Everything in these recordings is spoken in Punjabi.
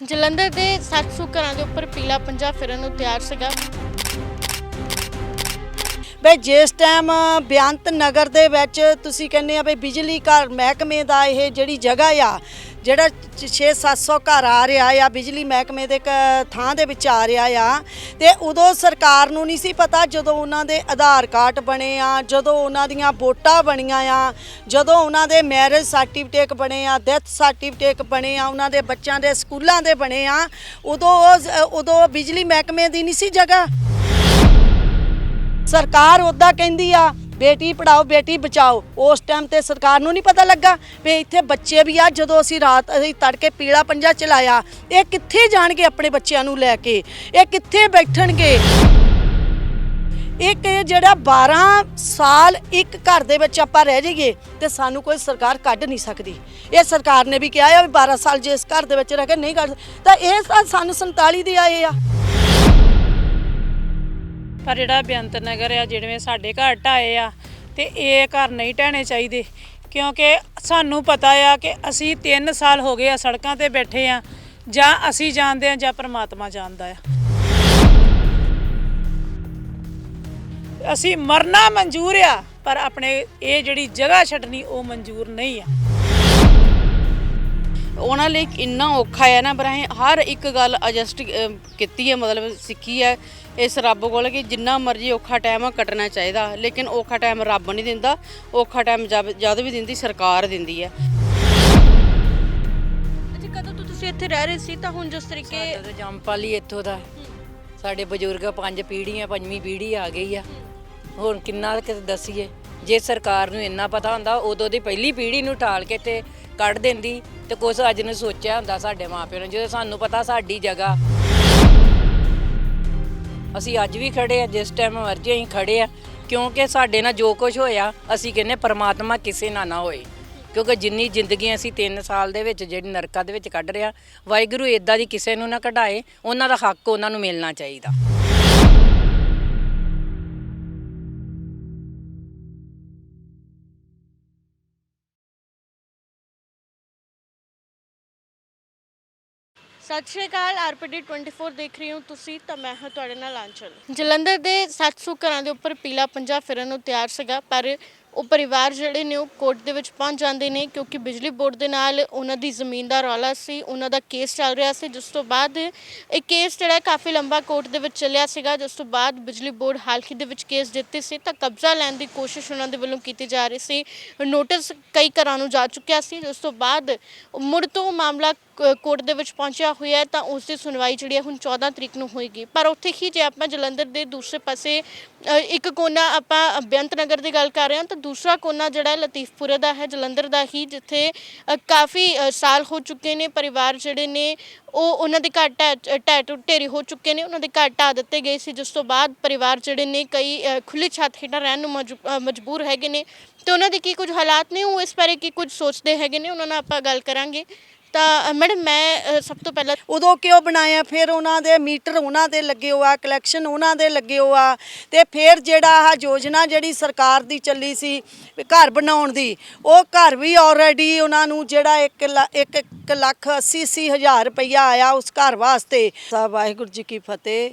ਜਲੰਧਰ ਦੇ 700 ਘਰਾਂ ਦੇ ਉੱਪਰ ਪੀਲਾ ਪੰਜਾ ਫਿਰਨ ਨੂੰ ਤਿਆਰ ਸੀਗਾ। ਬਈ ਜਿਸ ਟਾਈਮ ਬਿਆੰਤ ਨਗਰ ਦੇ ਵਿੱਚ ਤੁਸੀਂ ਕਹਿੰਦੇ ਆ ਬਈ ਬਿਜਲੀ ਘਰ ਮਹਿਕਮੇ ਦਾ ਇਹ ਜਿਹੜੀ ਜਗ੍ਹਾ ਆ ਜਿਹੜਾ 6-700 ਘਰ ਆ ਰਿਹਾ ਆ, ਬਿਜਲੀ ਮਹਿਕਮੇ ਦੇ ਕ- ਥਾਂ ਦੇ ਵਿੱਚ ਆ ਰਿਹਾ ਆ, ਤੇ ਉਦੋਂ ਸਰਕਾਰ ਨੂੰ ਨਹੀਂ ਸੀ ਪਤਾ ਜਦੋਂ ਉਹਨਾਂ ਦੇ ਆਧਾਰ ਕਾਰਡ ਬਣੇ ਆ, ਜਦੋਂ ਉਹਨਾਂ ਦੀਆਂ ਵੋਟਾਂ ਬਣੀਆਂ ਆ, ਜਦੋਂ ਉਹਨਾਂ ਦੇ ਮੈਰਿਜ ਸਰਟੀਫਿਕੇਟ ਬਣੇ ਆ, ਡੈਥ ਸਰਟੀਫਿਕੇਟ ਬਣੇ ਆ, ਉਹਨਾਂ ਦੇ ਬੱਚਿਆਂ ਦੇ ਸਕੂਲਾਂ ਦੇ ਬਣੇ ਆ, ਉਦੋਂ ਉਹ- ਉਦੋਂ ਬਿਜਲੀ ਮਹਿਕਮੇ ਦੀ ਨਹੀਂ ਸੀ ਜਗ੍ਹਾ। ਸਰਕਾਰ ਉੱਦਾਂ ਕਹਿੰਦੀ ਆ ਬੇਟੀ ਪੜਾਓ, ਬੇਟੀ ਬਚਾਓ। ਉਸ ਟਾਈਮ ਤੇ ਸਰਕਾਰ ਨੂੰ ਨਹੀਂ ਪਤਾ ਲੱਗਾ ਵੀ ਇੱਥੇ ਬੱਚੇ ਵੀ ਆ, ਜਦੋਂ ਅਸੀਂ ਰਾਤ ਅਸੀਂ ਤੜਕੇ ਪੀਲਾ ਪੰਜਾ ਚਲਾਇਆ, ਇਹ ਕਿੱਥੇ ਜਾਣਗੇ ਆਪਣੇ ਬੱਚਿਆਂ ਨੂੰ ਲੈ ਕੇ? ਇਹ ਕਿੱਥੇ ਬੈਠਣਗੇ? ਇੱਕ ਇਹ ਜਿਹੜਾ 12 ਸਾਲ ਇੱਕ ਘਰ ਦੇ ਵਿੱਚ ਆਪਾਂ ਰਹਿ ਜਾਈਏ ਤੇ ਸਾਨੂੰ ਕੋਈ ਸਰਕਾਰ ਕੱਢ ਨਹੀਂ ਸਕਦੀ। ਇਹ ਸਰਕਾਰ ਨੇ ਵੀ ਕਿਹਾ ਆ ਵੀ 12 ਸਾਲ ਜੇ ਇਸ ਘਰ ਦੇ ਵਿੱਚ ਰਹਿ ਕੇ ਨਹੀਂ ਕੱਢ ਤਾਂ ਇਹ ਤਾਂ ਸਾਨੂੰ 47 ਦੇ ਆਏ ਆ। ਪਰ ਜਿਹੜਾ ਬੇਅੰਤ ਨਗਰ ਆ, ਜਿਵੇਂ ਸਾਡੇ ਘਰ ਢਾਏ ਆ, ਤੇ ਇਹ ਘਰ ਨਹੀਂ ਢਹਿਣੇ ਚਾਹੀਦੇ। ਕਿਉਂਕਿ ਸਾਨੂੰ ਪਤਾ ਆ ਕਿ ਅਸੀਂ 3 ਸਾਲ ਹੋ ਗਏ ਆ ਸੜਕਾਂ ਤੇ ਬੈਠੇ ਆ, ਜਾਂ ਅਸੀਂ ਜਾਣਦੇ ਆ ਜਾਂ ਪ੍ਰਮਾਤਮਾ ਜਾਣਦਾ ਆ। ਅਸੀਂ ਮਰਨਾ ਮਨਜ਼ੂਰ ਆ, ਪਰ ਆਪਣੇ ਇਹ ਜਿਹੜੀ ਜਗ੍ਹਾ ਛੱਡਣੀ, ਉਹ ਮਨਜ਼ੂਰ ਨਹੀਂ ਆ। ਉਹਨਾਂ ਲਈ ਇੰਨਾ ਔਖਾ ਹੈ ਨਾ, ਪਰ ਹਰ ਇੱਕ ਗੱਲ ਐਡਜਸਟ ਕੀਤੀ ਹੈ ਮਤਲਬ ਸਿੱਖੀ ਹੈ ਇਸ ਰੱਬ ਕੋਲ ਕਿ ਜਿੰਨਾ ਮਰਜ਼ੀ ਔਖਾ ਟਾਈਮ ਕੱਟਣਾ ਚਾਹੀਦਾ ਲੇਕਿਨ ਔਖਾ ਟਾਈਮ ਰੱਬ ਨਹੀਂ ਦਿੰਦਾ ਔਖਾ ਟਾਈਮ ਜਦ ਵੀ ਦਿੰਦੀ ਸਰਕਾਰ ਦਿੰਦੀ ਹੈ। ਅੱਛਾ ਕਦੋਂ ਤੋਂ ਤੁਸੀਂ ਇੱਥੇ ਰਹਿ ਰਹੇ ਸੀ ਤਾਂ ਹੁਣ ਜਿਸ ਤਰੀਕੇ ਜੰਮਪਲ ਇੱਥੋਂ ਦਾ। ਸਾਡੇ ਬਜ਼ੁਰਗ ਪੰਜ ਪੀੜ੍ਹੀਆਂ ਪੰਜਵੀਂ ਪੀੜ੍ਹੀ ਆ ਗਈ ਆ। ਹੁਣ ਕਿੰਨਾ ਕਿ ਦੱਸੀਏ? ਜੇ ਸਰਕਾਰ ਨੂੰ ਇੰਨਾ ਪਤਾ ਹੁੰਦਾ ਉਦੋਂ ਦੀ ਪਹਿਲੀ ਪੀੜ੍ਹੀ ਨੂੰ ਟਾਲ ਕੇ ਤੇ ਕੱਢ ਦਿੰਦੀ ਤੇ ਕੁਛ ਅੱਜ ਨੇ ਸੋਚਿਆ ਹੁੰਦਾ ਸਾਡੇ ਮਾਪਿਆਂ ਨੇ ਜਦੋਂ ਸਾਨੂੰ ਪਤਾ ਸਾਡੀ ਜਗ੍ਹਾ ਅਸੀਂ ਅੱਜ ਵੀ ਖੜੇ ਆ, ਜਿਸ ਟਾਈਮ ਮਰਜ਼ੀ ਅਸੀਂ ਖੜੇ ਆ, ਕਿਉਂਕਿ ਸਾਡੇ ਨਾਲ ਜੋ ਕੁਝ ਹੋਇਆ, ਅਸੀਂ ਕਹਿੰਦੇ ਪਰਮਾਤਮਾ ਕਿਸੇ ਨਾਲ ਨਾ ਹੋਏ। ਕਿਉਂਕਿ ਜਿੰਨੀ ਜ਼ਿੰਦਗੀ ਅਸੀਂ 3 ਸਾਲ ਦੇ ਵਿੱਚ ਜਿਹੜੀ ਨਰਕਾਂ ਦੇ ਵਿੱਚ ਕੱਢ ਰਿਹਾ ਵਾਹਿਗੁਰੂ ਇਦਾਂ ਦੀ ਕਿਸੇ ਨੂੰ ਨਾ ਕਢਾਏ, ਉਹਨਾਂ ਦਾ ਹੱਕ ਉਹਨਾਂ ਨੂੰ ਮਿਲਣਾ ਚਾਹੀਦਾ। ਸਤਿ ਸ਼੍ਰੀ ਅਕਾਲ, ਆਰਪੀਡੀ 24 ਦੇਖ ਰਹੇ ਹੋ ਤੁਸੀਂ, ਤਾਂ ਮੈਂ ਹਾਂ ਤੁਹਾਡੇ ਨਾਲ ਆਂਚਲ ਜਲੰਧਰ ਦੇ 700 ਘਰਾਂ ਦੇ ਉੱਪਰ ਪੀਲਾ ਪੰਜਾ ਫਿਰਨ ਨੂੰ ਤਿਆਰ ਸੀਗਾ, ਪਰ ਉਹ ਪਰਿਵਾਰ ਜਿਹੜੇ ਨੇ ਉਹ ਕੋਰਟ ਦੇ ਵਿੱਚ ਪਹੁੰਚ ਜਾਂਦੇ ਨੇ, ਕਿਉਂਕਿ ਬਿਜਲੀ ਬੋਰਡ ਦੇ ਨਾਲ ਉਹਨਾਂ ਦੀ ਜ਼ਮੀਨ ਦਾ ਰੌਲਾ ਸੀ, ਉਹਨਾਂ ਦਾ ਕੇਸ ਚੱਲ ਰਿਹਾ ਸੀ, ਜਿਸ ਤੋਂ ਬਾਅਦ ਇਹ ਕੇਸ ਜਿਹੜਾ ਕਾਫੀ ਲੰਬਾ ਕੋਰਟ ਦੇ ਵਿੱਚ ਚੱਲਿਆ ਸੀਗਾ, ਜਿਸ ਤੋਂ ਬਾਅਦ ਬਿਜਲੀ ਬੋਰਡ ਹਾਲ ਹੀ ਦੇ ਵਿੱਚ ਕੇਸ ਦਿੱਤੇ ਸੀ, ਤਾਂ ਕਬਜ਼ਾ ਲੈਣ ਦੀ ਕੋਸ਼ਿਸ਼ ਉਹਨਾਂ ਦੇ ਵੱਲੋਂ ਕੀਤੀ ਜਾ ਰਹੀ ਸੀ। ਨੋਟਿਸ ਕਈ ਘਰਾਂ ਨੂੰ ਜਾ ਚੁੱਕਿਆ ਸੀ, ਜਿਸ ਤੋਂ ਬਾਅਦ ਮੁੜ ਤੋਂ ਮਾਮਲਾ ਕੋਰਟ ਦੇ ਵਿੱਚ ਪਹੁੰਚਿਆ ਹੋਇਆ ਹੈ ਤਾਂ ਉਸ ਦੀ ਸੁਣਵਾਈ ਜਿਹੜੀ ਹੈ ਹੁਣ 14 ਤਰੀਕ ਨੂੰ ਹੋਏਗੀ। ਪਰ ਉੱਥੇ ਹੀ ਜੇ ਆਪਾਂ ਜਲੰਧਰ ਦੇ ਦੂਸਰੇ ਪਾਸੇ ਇੱਕ ਕੋਨਾ ਆਪਾਂ ਬੇਅੰਤ ਨਗਰ ਦੀ ਗੱਲ ਕਰ ਰਹੇ ਹਾਂ ਤਾਂ ਦੂਸਰਾ ਕੋਨਾ ਜਿਹੜਾ ਹੈ ਲਤੀਫਪੁਰੇ ਦਾ ਹੈ ਜਲੰਧਰ ਦਾ ਹੀ ਜਿੱਥੇ ਕਾਫੀ ਸਾਲ ਹੋ ਚੁੱਕੇ ਨੇ ਪਰਿਵਾਰ ਜਿਹੜੇ ਨੇ ਉਹ ਉਹਨਾਂ ਦੇ ਘਰ ਢਹਿ- ਢਹਿ ਟੁ- ਢੇਰੀ ਹੋ ਚੁੱਕੇ ਨੇ ਉਹਨਾਂ ਦੇ ਘਰ ਢਾਹ ਦਿੱਤੇ ਗਏ ਸੀ ਜਿਸ ਤੋਂ ਬਾਅਦ ਪਰਿਵਾਰ ਜਿਹੜੇ ਨੇ ਕਈ ਅ, ਖੁੱਲੀ ਛੱਤ ਹੇਠਾਂ ਰਹਿਣ ਨੂੰ ਮਜਬੂ- ਮਜਬੂਰ ਹੈਗੇ ਨੇ। ਤੇ ਉਹਨਾਂ ਦੇ ਕੀ ਕੁਝ ਹਾਲਾਤ ਨੇ? ਉਹ ਇਸ ਬਾਰੇ ਕੀ ਕੁਝ ਸੋਚਦੇ ਹੈਗੇ ਨੇ? ਉਹਨਾਂ ਨਾਲ ਆਪਾਂ ਗੱਲ ਕਰਾਂਗੇ। ਤਾਂ ਮੈਡਮ ਮੈਂ ਅ, ਸਭ ਤੋਂ ਪਹਿਲਾਂ ਉਦੋਂ ਕਿਉਂ ਬਣਾਇਆ? ਫਿਰ ਉਹਨਾਂ ਦੇ ਮੀਟਰ ਉਹਨਾਂ ਦੇ ਲੱਗੇ ਹੋਆ ਕਲੈਕਸ਼ਨ ਉਹਨਾਂ ਦੇ ਲੱਗੇ ਹੋਆ ਤੇ ਫਿਰ ਜਿਹੜਾ ਆਹ ਯੋਜਨਾ ਜਿਹੜੀ ਸਰਕਾਰ ਦੀ ਚੱਲੀ ਸੀ ਵੀ ਘਰ ਬਣਾਉਣ ਦੀ ਉਹ ਘਰ ਵੀ ਆਲਰੇਡੀ ਉਹਨਾਂ ਨੂੰ ਜਿਹੜਾ 1 ਇੱਕ ਇੱਕ ਲੱਖ 80 ਅੱਸੀ ਹਜ਼ਾਰ ਰੁਪਈਆ ਆਇਆ ਉਸ ਘਰ ਵਾਸਤੇ। ਸਾ ਵਾਹਿਗੁਰੂ ਜੀ ਕੀ ਫਤਿਹ।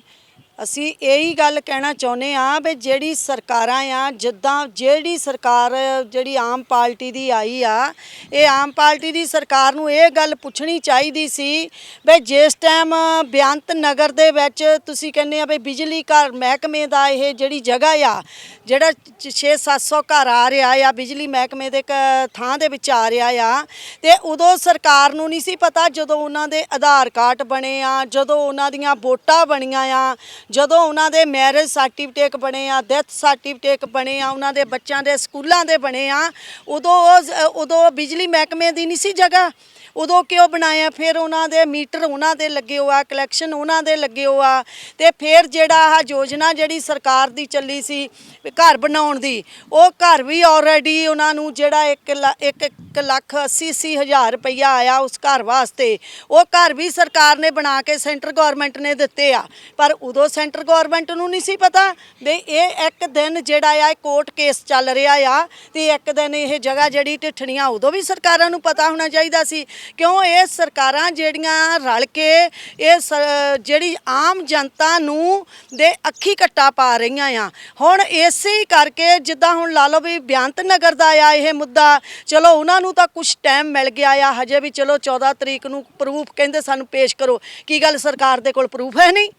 ਅਸੀਂ ਇਹੀ ਗੱਲ ਕਹਿਣਾ ਚਾਹੁੰਦੇ ਆ ਵੀ ਜਿਹੜੀ ਸਰਕਾਰਾਂ ਆ, ਜਿੱਦਾਂ ਜਿਹੜੀ ਸਰਕਾਰ, ਜਿਹੜੀ ਆਮ ਪਾਰਟੀ ਦੀ ਆਈ ਆ, ਇਹ ਆਮ ਪਾਰਟੀ ਦੀ ਸਰਕਾਰ ਨੂੰ ਇਹ ਗੱਲ ਪੁੱਛਣੀ ਚਾਹੀਦੀ ਸੀ ਵੀ ਜਿਸ ਟਾਈਮ ਬਿਆੰਤ ਨਗਰ ਦੇ ਵਿੱਚ ਤੁਸੀਂ ਕਹਿੰਦੇ ਆ ਵੀ ਬਿਜਲੀ ਘਰ ਮਹਿਕਮੇ ਦਾ ਇਹ ਜਿਹੜੀ ਜਗ੍ਹਾ ਆ, ਜਿਹੜਾ 6-700 ਘਰ ਆ ਰਿਹਾ ਆ, ਬਿਜਲੀ ਮਹਿਕਮੇ ਦੇ ਕ- ਥਾਂ ਦੇ ਵਿੱਚ ਆ ਰਿਹਾ ਆ, ਤੇ ਉਦੋਂ ਸਰਕਾਰ ਨੂੰ ਨਹੀਂ ਸੀ ਪਤਾ ਜਦੋਂ ਉਹਨਾਂ ਦੇ ਆਧਾਰ ਕਾਰਡ ਬਣੇ ਆ, ਜਦੋਂ ਉਹਨਾਂ ਦੀਆਂ ਵੋਟਾਂ ਬਣੀਆਂ ਆ ਜਦੋਂ ਉਹਨਾਂ ਦੇ ਮੈਰਿਜ ਸਰਟੀਫਿਕੇਟ ਬਣੇ ਆ ਡੈਥ ਸਰਟੀਫਿਕੇਟ ਬਣੇ ਆ, ਉਹਨਾਂ ਦੇ ਬੱਚਿਆਂ ਦੇ ਸਕੂਲਾਂ ਦੇ ਬਣੇ ਆ, ਉਦੋਂ ਉਹ ਉਦੋਂ ਬਿਜਲੀ ਮਹਿਕਮੇ ਦੀ ਨਹੀਂ ਸੀ ਜਗ੍ਹਾ। ਉਦੋਂ ਕਿਉਂ ਬਣਾਇਆ? ਫਿਰ ਉਹਨਾਂ ਦੇ ਮੀਟਰ ਉਹਨਾਂ ਦੇ ਲੱਗੇ ਹੋਆ ਕਲੈਕਸ਼ਨ ਉਹਨਾਂ ਦੇ ਲੱਗੇ ਹੋਆ ਤੇ ਫਿਰ ਜਿਹੜਾ ਆਹ ਯੋਜਨਾ ਜਿਹੜੀ ਸਰਕਾਰ ਦੀ ਚੱਲੀ ਸੀ ਘਰ ਬਣਾਉਣ ਦੀ, ਉਹ ਘਰ ਵੀ ਆਲਰੇਡੀ ਉਹਨਾਂ ਨੂੰ ਜਿਹੜਾ 1 ਇੱਕ ਇੱਕ ਲੱਖ 80 ਅੱਸੀ ਹਜ਼ਾਰ ਰੁਪਈਆ ਆਇਆ ਉਸ ਘਰ ਵਾਸਤੇ। ਉਹ ਘਰ ਵੀ ਸਰਕਾਰ ਨੇ ਬਣਾ ਕੇ ਸੈਂਟਰ ਗਵਰਨਮੈਂਟ ਨੇ ਦਿੱਤੇ ਆ। ਪਰ ਉਦੋਂ ਸੈਂਟਰ ਗਵਰਨਮੈਂਟ ਨੂੰ ਨਹੀਂ ਸੀ ਪਤਾ ਵੀ ਇਹ ਇੱਕ ਦਿਨ ਜਿਹੜਾ ਆ ਕੋਰਟ ਕੇਸ ਚੱਲ ਰਿਹਾ ਆ। ਤੇ ਇੱਕ ਦਿਨ ਇਹ ਜਗ੍ਹਾ ਜਿਹੜੀ ਢਿੱਠਣੀਆਂ, ਉਦੋਂ ਵੀ ਸਰਕਾਰਾਂ ਨੂੰ ਪਤਾ ਹੋਣਾ ਚਾਹੀਦਾ ਸੀ। ਕਿਉਂ ਇਹ ਸਰਕਾਰਾਂ ਜਿਹੜੀਆਂ ਰਲ ਕੇ ਇਹ ਸ- ਜਿਹੜੀ ਆਮ ਜਨਤਾ ਨੂੰ ਦੇ ਅੱਖੀ ਕੱਟਾ ਪਾ ਰਹੀਆਂ ਆ। ਹੁਣ ਇਸੇ ਕਰਕੇ ਜਿੱਦਾਂ ਹੁਣ ਲਾ ਲਓ ਵੀ ਬਿਆੰਤ ਨਗਰ ਦਾ ਆ ਇਹ ਮੁੱਦਾ, ਚਲੋ ਉਹਨਾਂ ਨੂੰ ਤਾਂ ਕੁਝ ਟਾਈਮ ਮਿਲ ਗਿਆ ਆ, ਹਜੇ ਵੀ ਚਲੋ 14 ਤਰੀਕ ਨੂੰ ਪ੍ਰੂਫ ਕਹਿੰਦੇ ਸਾਨੂੰ ਪੇਸ਼ ਕਰੋ। ਕੀ ਗੱਲ ਸਰਕਾਰ ਦੇ ਕੋਲ ਪ੍ਰੂਫ ਹੈ ਨਹੀਂ?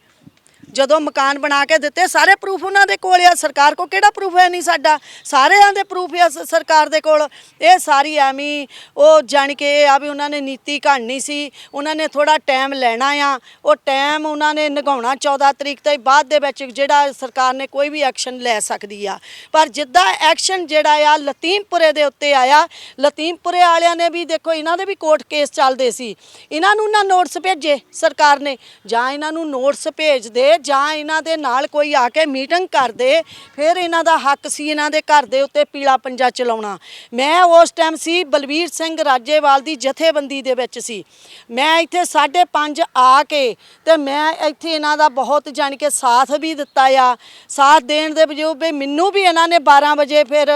ਜਦੋਂ ਮਕਾਨ ਬਣਾ ਕੇ ਦਿੱਤੇ, ਸਾਰੇ ਪ੍ਰੂਫ ਉਹਨਾਂ ਦੇ ਕੋਲ ਆ। ਸਰਕਾਰ ਕੋ ਕਿਹੜਾ ਪ੍ਰੂਫ ਹੈ ਨਹੀਂ ਸਾਡਾ? ਸਾਰਿਆਂ ਦੇ ਪ੍ਰੂਫ ਆ ਸ- ਸਰਕਾਰ ਦੇ ਕੋਲ। ਇਹ ਸਾਰੀ ਐਵੇਂ ਉਹ ਜਾਣ ਕੇ ਇਹ ਆ ਵੀ ਉਹਨਾਂ ਨੇ ਨੀਤੀ ਘੜਨੀ ਸੀ। ਉਹਨਾਂ ਨੇ ਥੋੜਾ ਟਾਈਮ ਲੈਣਾ ਆ। ਉਹ ਟਾਈਮ ਉਹਨਾਂ ਨੇ ਨਿਗਾਉਣਾ 14 ਤਰੀਕ ਤੋਂ ਬਾਅਦ ਦੇ ਵਿੱਚ ਜਿਹੜਾ ਸਰਕਾਰ ਨੇ ਕੋਈ ਵੀ ਐਕਸ਼ਨ ਲੈ ਸਕਦੀ ਆ। ਪਰ ਜਿੱਦਾਂ ਐਕਸ਼ਨ ਜਿਹੜਾ ਆ, ਲਤੀਮਪੁਰੇ ਦੇ ਉੱਤੇ ਆਇਆ। ਲਤੀਮਪੁਰੇ ਵਾਲਿਆਂ ਨੇ ਵੀ ਦੇਖੋ, ਇਹਨਾਂ ਦੇ ਵੀ ਕੋਰਟ ਕੇਸ ਚੱਲਦੇ ਸੀ। ਇਹਨਾਂ ਨੂੰ ਨਾ ਨੋਟਿਸ ਭੇਜੇ ਸਰਕਾਰ ਨੇ। ਜਾਂ ਇਹਨਾਂ ਨੂੰ ਨੋਟਿਸ ਭੇਜ ਦੇ ਜਾਂ ਇਹਨਾਂ ਦੇ ਨਾਲ ਕੋਈ ਆ ਕੇ ਮੀਟਿੰਗ ਕਰ ਦੇ ਫਿਰ ਇਹਨਾਂ ਦਾ ਹੱਕ ਸੀ ਇਹਨਾਂ ਦੇ ਘਰ ਦੇ ਉੱਤੇ ਪੀਲਾ ਪੰਜਾ ਚਲਾਉਣਾ। ਮੈਂ ਉਸ ਟਾਈਮ ਸੀ ਬਲਵੀਰ ਸਿੰਘ ਰਾਜੇਵਾਲ ਦੀ ਜਥੇਬੰਦੀ ਦੇ ਵਿੱਚ ਸੀ। ਮੈਂ ਇੱਥੇ 5:30 ਆ ਕੇ ਤੇ ਮੈਂ ਇੱਥੇ ਇਹਨਾਂ ਦਾ ਬਹੁਤ ਜਾਣ ਕੇ ਸਾਥ ਵੀ ਦਿੱਤਾ ਆ। ਸਾਥ ਦੇਣ ਦੇ ਵਜੂਦ ਵੀ ਮੈਨੂੰ ਵੀ ਇਹਨਾਂ ਨੇ 12 ਵਜੇ ਫਿਰ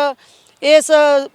ਇਸ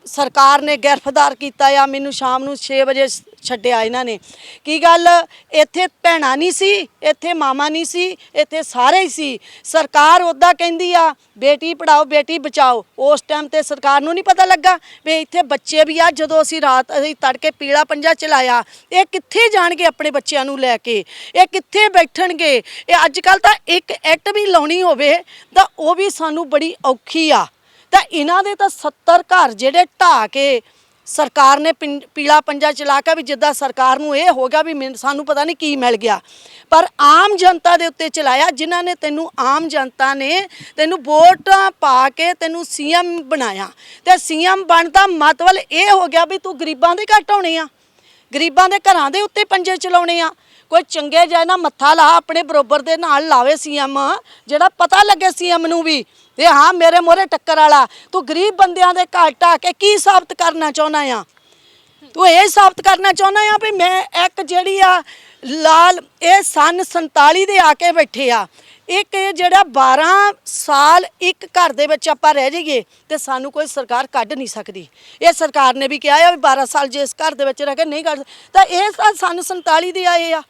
ਸਰਕਾਰ ਨੇ ਗ੍ਰਿਫਤਾਰ ਕੀਤਾ ਆ, ਮੈਨੂੰ ਸ਼ਾਮ ਨੂੰ 6 ਵਜੇ ਛੱਡਿਆ ਇਹਨਾਂ ਨੇ। ਕੀ ਗੱਲ? ਇੱਥੇ ਭੈਣਾਂ ਨਹੀਂ ਸੀ, ਇੱਥੇ ਮਾਮਾ ਨਹੀਂ ਸੀ, ਇੱਥੇ ਸਾਰੇ ਹੀ ਸੀ। ਸਰਕਾਰ ਉੱਦਾਂ ਕਹਿੰਦੀ ਆ, ਬੇਟੀ ਪੜਾਓ ਬੇਟੀ ਬਚਾਓ। ਉਸ ਟਾਈਮ ਤੇ ਸਰਕਾਰ ਨੂੰ ਨਹੀਂ ਪਤਾ ਲੱਗਾ ਵੀ ਇੱਥੇ ਬੱਚੇ ਵੀ ਆ, ਜਦੋਂ ਅਸੀਂ ਰਾਤ ਅਸੀਂ ਤੜਕੇ ਪੀਲਾ ਪੰਜਾ ਚਲਾਇਆ, ਇਹ ਕਿੱਥੇ ਜਾਣਗੇ ਆਪਣੇ ਬੱਚਿਆਂ ਨੂੰ ਲੈ ਕੇ? ਇਹ ਕਿੱਥੇ ਬੈਠਣਗੇ? ਇਹ ਅੱਜ ਕੱਲ ਤਾਂ ਇੱਕ ਐਕਟ ਵੀ ਲਾਉਣੀ ਹੋਵੇ, ਤਾਂ ਉਹ ਵੀ ਸਾਨੂੰ ਬੜੀ ਔਖੀ ਆ। ਤਾਂ ਇਹਨਾਂ ਦੇ ਤਾਂ 70 ਘਰ ਜਿਹੜੇ ਢਾਹ ਕੇ ਸਰਕਾਰ ਨੇ ਪਿੰ- ਪੀਲਾ ਪੰਜਾ ਚਲਾ ਕੇ ਵੀ ਜਿੱਦਾਂ ਸਰਕਾਰ ਨੂੰ ਇਹ ਹੋ ਗਿਆ ਵੀ ਮੈਨੂੰ- ਸਾਨੂੰ ਪਤਾ ਨਹੀਂ ਕੀ ਮਿਲ ਗਿਆ। ਪਰ ਆਮ ਜਨਤਾ ਦੇ ਉੱਤੇ ਚਲਾਇਆ, ਜਿਨ੍ਹਾਂ ਨੇ ਤੈਨੂੰ ਆਮ ਜਨਤਾ ਨੇ ਤੈਨੂੰ ਵੋਟਾਂ ਪਾ ਕੇ ਤੈਨੂੰ ਸੀਐਮ ਬਣਾਇਆ। ਤੇ ਸੀਐਮ ਬਣਦਾ ਮਤਲਬ ਇਹ ਹੋ ਗਿਆ ਵੀ ਤੂੰ ਗਰੀਬਾਂ ਦੇ ਘੱਟ ਹੋਣੇ ਆ। ਗਰੀਬਾਂ ਦੇ ਘਰਾਂ ਦੇ ਉੱਤੇ ਪੰਜੇ ਚਲਾਉਣੇ ਆ। ਕੋਈ ਚੰਗੇ ਜਿਹਾ ਨਾ ਮੱਥਾ ਲਾ, ਆਪਣੇ ਬਰੋਬਰ ਦੇ ਨਾਲ ਲਾਵੇ ਸੀਐਮ, ਜਿਹੜਾ ਪਤਾ ਲੱਗੇ ਸੀਐਮ ਨੂੰ ਵੀ। ਇਹ ਹਾਂ, ਮੇਰੇ ਮੋਰੇ ਟੱਕਰ ਵਾਲਾ। ਤੂੰ ਗਰੀਬ ਬੰਦਿਆਂ ਦੇ ਘਰ ਢਾਹ ਕੇ ਕੀ ਸਾਬਤ ਕਰਨਾ ਚਾਹੁੰਦਾ ਆ? ਤੂੰ ਇਹ ਸਾਬਤ ਕਰਨਾ ਚਾਹੁੰਦਾ ਆ ਵੀ ਮੈਂ ਇੱਕ ਜਿਹੜੀ ਆ ਲਾਲ, ਇਹ ਸਨ 47 ਦੇ ਆ ਕੇ ਬੈਠੇ ਆ। ਇੱਕ ਇਹ ਜਿਹੜਾ 12 ਸਾਲ ਇੱਕ ਘਰ ਦੇ ਵਿੱਚ ਆਪਾਂ ਰਹਿ ਜਾਈਏ ਤੇ ਸਾਨੂੰ ਕੋਈ ਸਰਕਾਰ ਕੱਢ ਨਹੀਂ ਸਕਦੀ। ਇਹ ਸਰਕਾਰ ਨੇ ਵੀ ਕਿਹਾ ਆ ਵੀ 12 ਸਾਲ ਜੇ ਇਸ ਘਰ ਦੇ ਵਿੱਚ ਰਹਿ ਕੇ ਨਹੀਂ ਕੱਢ ਤਾਂ ਇਹ ਸਨ ਸਨ 47 ਦੇ ਆਏ ਆ।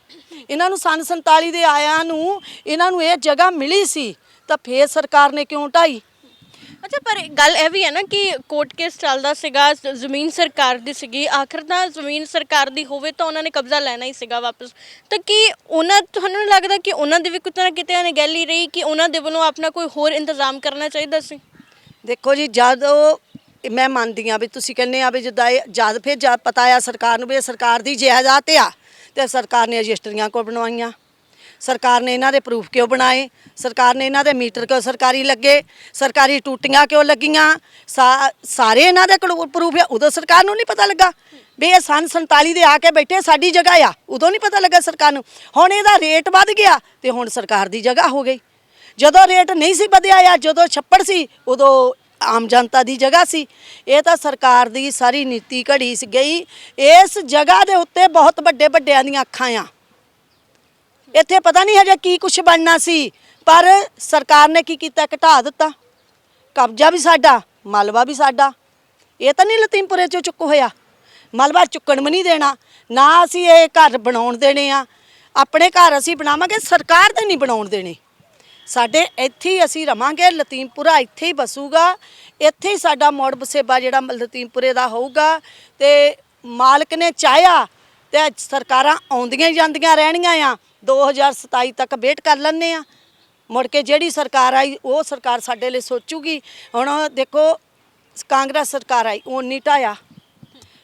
ਇਹਨਾਂ ਨੂੰ ਸਨ 47 ਦੇ ਆਇਆਂ ਨੂੰ ਇਹਨਾਂ ਨੂੰ ਇਹ ਜਗ੍ਹਾ ਮਿਲੀ ਸੀ। ਤਾਂ ਫੇਰ ਸਰਕਾਰ ਨੇ ਕਿਉਂ ਢਾਈ? ਅੱਛਾ ਪਰ ਗੱਲ ਇਹ ਵੀ ਹੈ ਨਾ ਕਿ ਕੋਰਟ ਕੇਸ ਚੱਲਦਾ ਸੀਗਾ ਜ਼ਮੀਨ ਸਰਕਾਰ ਦੀ ਸੀਗੀ। ਆਖਰ ਤਾਂ ਜ਼ਮੀਨ ਸਰਕਾਰ ਦੀ ਹੋਵੇ ਤਾਂ ਉਹਨਾਂ ਨੇ ਕਬਜ਼ਾ ਲੈਣਾ ਹੀ ਸੀਗਾ ਵਾਪਸ। ਤਾਂ ਕੀ ਉਹਨਾਂ ਤੁਹਾਨੂੰ ਲੱਗਦਾ ਕਿ ਉਹਨਾਂ ਦੀ ਵੀ ਕਿਤੇ ਨਾ ਕਿਤੇ ਅਣਗਹਿਲੀ ਰਹੀ ਕਿ ਉਹਨਾਂ ਦੇ ਵੱਲੋਂ ਆਪਣਾ ਕੋਈ ਹੋਰ ਇੰਤਜ਼ਾਮ ਕਰਨਾ ਚਾਹੀਦਾ ਸੀ? ਦੇਖੋ ਜੀ ਜਦ ਉਹ ਮੈਂ ਮੰਨਦੀ ਆ ਵੀ ਤੁਸੀਂ ਕਹਿੰਦੇ ਆ ਵੀ ਜਿੱਦਾਂ ਜਦ ਫਿਰ ਜਦ ਪਤਾ ਆ ਸਰਕਾਰ ਨੂੰ ਵੀ ਇਹ ਸਰਕਾਰ ਦੀ ਜਾਇਦਾਦ ਆ ਤੇ ਸਰਕਾਰ ਨੇ ਰਜਿਸਟਰੀਆਂ ਕੋ ਬਣਵਾਈਆਂ। ਸਰਕਾਰ ਨੇ ਇਹਨਾਂ ਦੇ ਪ੍ਰੂਫ ਕਿਉਂ ਬਣਾਏ? ਸਰਕਾਰ ਨੇ ਇਹਨਾਂ ਦੇ ਮੀਟਰ ਕਿਉਂ ਸਰਕਾਰੀ ਲੱਗੇ? ਸਰਕਾਰੀ ਟੂਟੀਆਂ ਕਿਉਂ ਲੱਗੀਆਂ? ਸਾ- ਸਾਰੇ ਇਹਨਾਂ ਦੇ ਕੋਲ ਪ੍ਰੂਫ ਆ, ਉਦੋਂ ਸਰਕਾਰ ਨੂੰ ਨਹੀਂ ਪਤਾ ਲੱਗਾ। ਵੀ ਇਹ ਸਨ 47 ਦੇ ਆ ਕੇ ਬੈਠੇ, ਸਾਡੀ ਜਗ੍ਹਾ ਆ, ਉਦੋਂ ਨਹੀਂ ਪਤਾ ਲੱਗਾ ਸਰਕਾਰ ਨੂੰ। ਹੁਣ ਇਹਦਾ ਰੇਟ ਵੱਧ ਗਿਆ ਤੇ ਹੁਣ ਸਰਕਾਰ ਦੀ ਜਗ੍ਹਾ ਹੋ ਗਈ। ਜਦੋਂ ਰੇਟ ਨਹੀਂ ਸੀ ਵਧਿਆ ਆ, ਜਦੋਂ ਛੱਪੜ ਸੀ, ਉਦੋਂ ਆਮ ਜਨਤਾ ਦੀ ਜਗ੍ਹਾ ਸੀ। ਇਹ ਤਾਂ ਸਰਕਾਰ ਦੀ ਸਾਰੀ ਨੀਤੀ ਘੜੀ ਸੀ ਗਈ। ਇਸ ਜਗ੍ਹਾ ਦੇ ਉੱਤੇ ਬਹੁਤ ਵੱਡੇ ਵੱਡਿਆਂ ਦੀਆਂ ਅੱਖਾਂ ਆ। ਇੱਥੇ ਪਤਾ ਨਹੀਂ ਹਜੇ ਕੀ ਕੁਝ ਬਣਨਾ ਸੀ, ਪਰ ਸਰਕਾਰ ਨੇ ਕੀ ਕੀਤਾ? ਘਟਾ ਦਿੱਤਾ। ਕਬਜ਼ਾ ਵੀ ਸਾਡਾ ਮਲਵਾ ਵੀ ਸਾਡਾ। ਇਹ ਤਾਂ ਨਹੀਂ ਲਤੀਮਪੁਰੇ ਚੋਂ ਚੁੱਕ ਹੋਇਆ। ਮਲਵਾ ਚੁੱਕਣ ਵੀ ਨਹੀਂ ਦੇਣਾ, ਨਾ ਅਸੀਂ ਇਹ ਘਰ ਬਣਾਉਣ ਦੇਣੇ ਆ। ਆਪਣੇ ਘਰ ਅਸੀਂ ਬਣਾਵਾਂਗੇ, ਸਰਕਾਰ ਦੇ ਨਹੀਂ ਬਣਾਉਣ ਦੇਣੇ। ਸਾਡੇ ਇੱਥੇ ਹੀ ਅਸੀਂ ਰਵਾਂਗੇ, ਲਤੀਮਪੁਰਾ ਇੱਥੇ ਹੀ ਬਸੂਗਾ ਇੱਥੇ ਹੀ ਸਾਡਾ ਮੋੜ ਬਸੇਬਾ ਜਿਹੜਾ ਲਤੀਮਪੁਰੇ ਦਾ ਹੋਊਗਾ। ਤੇ ਮਾਲਕ ਨੇ ਚਾਹਿਆ ਤੇ ਸਰਕਾਰਾਂ ਆਉਂਦੀਆਂ ਹੀ ਜਾਂਦੀਆਂ ਰਹਿਣੀਆਂ ਆ। 2027 ਤੱਕ ਵੇਟ ਕਰ ਲੈਣੇ ਆ। ਮੁੜ ਕੇ ਜਿਹੜੀ ਸਰਕਾਰ ਆਈ, ਉਹ ਸਰਕਾਰ ਸਾਡੇ ਲਈ ਸੋਚੂਗੀ। ਹੁਣ ਦੇਖੋ, ਕਾਂਗਰਸ ਸਰਕਾਰ ਆਈ ਓਨੀ ਢਾਇਆ।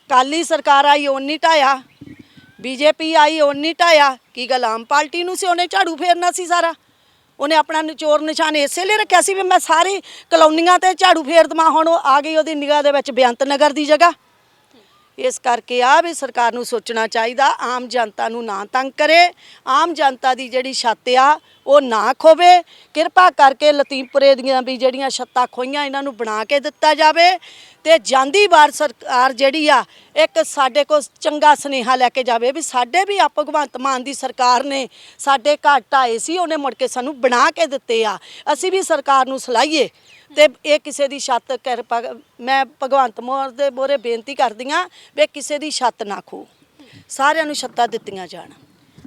ਕਾਲੀ ਸਰਕਾਰ ਆਈ, ਉਹ ਨਹੀਂ ਢਾਇਆ। ਬੀਜੇਪੀ ਆਈ ਓਨੀ ਢਾਇਆ। ਕੀ ਗੱਲ, ਆਮ ਪਾਰਟੀ ਨੂੰ ਸੀ ਉਹਨੇ ਝਾੜੂ ਫੇਰਨਾ ਸੀ ਸਾਰਾ? ਉਹਨੇ ਆਪਣਾ ਨਿਚੋਰ ਨਿਸ਼ਾਨ ਇਸੇ ਲਈ ਰੱਖਿਆ ਸੀ ਵੀ ਮੈਂ ਸਾਰੀ ਕਲੋਨੀਆਂ ਤੇ ਝਾੜੂ ਫੇਰ ਦਵਾਂ। ਹੁਣ ਉਹ ਆ ਗਈ ਉਹਦੀ ਨਿਗਾਹ ਦੇ ਵਿੱਚ ਬੇਅੰਤ ਨਗਰ ਦੀ ਜਗ੍ਹਾ। ਇਸ ਕਰਕੇ ਆ ਵੀ ਸਰਕਾਰ ਨੂੰ ਸੋਚਣਾ ਚਾਹੀਦਾ, ਆਮ ਜਨਤਾ ਨੂੰ ਨਾ ਤੰਗ ਕਰੇ, ਆਮ ਜਨਤਾ ਦੀ ਜਿਹੜੀ ਛੱਤ ਆ, ਉਹ ਨਾ ਖੋਵੇ। ਕਿਰਪਾ ਕਰਕੇ ਲਤੀਮਪੁਰੇ ਦੀਆਂ ਵੀ ਜਿਹੜੀਆਂ ਛੱਤਾਂ ਖੋਈਆਂ ਇਹਨਾਂ ਨੂੰ ਬਣਾ ਕੇ ਦਿੱਤਾ ਜਾਵੇ। ਤੇ ਜਾਂਦੀ ਵਾਰ ਸਰਕਾਰ ਜਿਹੜੀ ਆ ਇੱਕ ਸਾਡੇ ਕੋਲ ਚੰਗਾ ਸੁਨੇਹਾ ਲੈ ਕੇ ਜਾਵੇ ਵੀ ਸਾਡੇ ਵੀ ਆਪ ਭਗਵੰਤ ਮਾਨ ਦੀ ਸਰਕਾਰ ਨੇ ਸਾਡੇ ਘਰ ਢਾਏ ਸੀ ਉਹਨੇ ਮੁੜ ਕੇ ਸਾਨੂੰ ਬਣਾ ਕੇ ਦਿੱਤੇ ਆ। ਅਸੀਂ ਵੀ ਸਰਕਾਰ ਨੂੰ ਸਲਾਹੀਏ ਤੇ ਇਹ ਕਿਸੇ ਦੀ ਛੱਤ ਕਿਰਪਾ ਮੈਂ ਭਗਵੰਤ ਮਾਨ ਦੇ ਮੋਰੇ ਬੇਨਤੀ ਕਰਦੀ ਆ ਵੀ ਕਿਸੇ ਦੀ ਛੱਤ ਨਾ ਖੋ ਸਾਰਿਆਂ ਨੂੰ ਛੱਤਾਂ ਦਿੱਤੀਆਂ ਜਾਣ।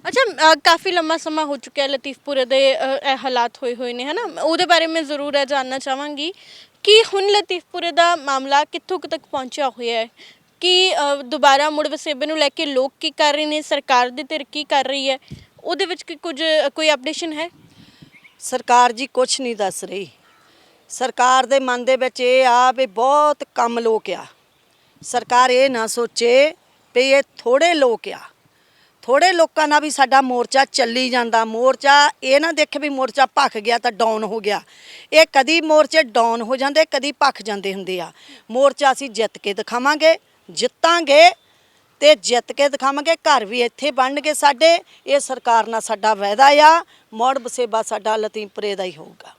ਅੱਛਾ ਅ, ਕਾਫੀ ਲੰਮਾ ਸਮਾਂ ਹੋ ਚੁੱਕਿਆ ਲਤੀਫਪੁਰੇ ਦੇ ਅ, ਇਹ ਹਾਲਾਤ ਹੋਏ ਹੋਏ ਨੇ ਹਨਾ? ਉਹਦੇ ਬਾਰੇ ਮੈਂ ਜ਼ਰੂਰ ਇਹ ਜਾਨਣਾ ਚਾਹਾਂਗੀ ਕਿ ਹੁਣ ਲਤੀਫਪੁਰੇ ਦਾ ਮਾਮਲਾ ਕਿੱਥੋਂ ਕੁ ਤੱਕ ਪਹੁੰਚਿਆ ਹੋਇਆ ਹੈ? ਕਿ ਅ, ਦੁਬਾਰਾ ਮੁੜ ਵਸੇਬੇ ਨੂੰ ਲੈ ਕੇ ਲੋਕ ਕੀ ਕਰ ਰਹੇ ਨੇ? ਸਰਕਾਰ ਦੀ ਧਿਰ ਕੀ ਕਰ ਰਹੀ ਹੈ? ਉਹਦੇ ਵਿੱਚ ਕੀ ਕੁਝ ਕੋਈ ਅਪਡੇਸ਼ਨ ਹੈ? ਸਰਕਾਰ ਜੀ ਕੁਝ ਨਹੀਂ ਦੱਸ ਰਹੀ। ਸਰਕਾਰ ਦੇ ਮਨ ਦੇ ਵਿੱਚ ਇਹ ਆ ਵੀ ਬਹੁਤ ਕੰਮ ਲੋਕ ਆ। ਸਰਕਾਰ ਇਹ ਨਾ ਸੋਚੇ ਵੀ ਇਹ ਥੋੜੇ ਲੋਕ ਆ। ਥੋੜੇ ਲੋਕਾਂ ਨਾਲ ਵੀ ਸਾਡਾ ਮੋਰਚਾ ਚੱਲੀ ਜਾਂਦਾ। ਮੋਰਚਾ ਇਹ ਨਾ ਦੇਖੇ ਵੀ ਮੋਰਚਾ ਭੱਖ ਗਿਆ ਤਾਂ ਡਾਊਨ ਹੋ ਗਿਆ। ਇਹ ਕਦੀ ਮੋਰਚੇ ਡਾਊਨ ਹੋ ਜਾਂਦੇ, ਕਦੀ ਭੱਖ ਜਾਂਦੇ ਹੁੰਦੇ ਆ। ਮੋਰਚਾ ਅਸੀਂ ਜਿੱਤ ਕੇ ਦਿਖਾਵਾਂਗੇ, ਜਿੱਤਾਂਗੇ ਤੇ ਜਿੱਤ ਕੇ ਦਿਖਾਵਾਂਗੇ। ਘਰ ਵੀ ਇੱਥੇ ਬਣਨਗੇ ਸਾਡੇ, ਇਹ ਸਰਕਾਰ ਨਾਲ ਸਾਡਾ ਵਾਅਦਾ ਆ। ਮੋੜ ਬਸੇਬਾ ਸਾਡਾ ਲਤੀਮਪੁਰੇ ਦਾ ਹੀ ਹੋਊਗਾ।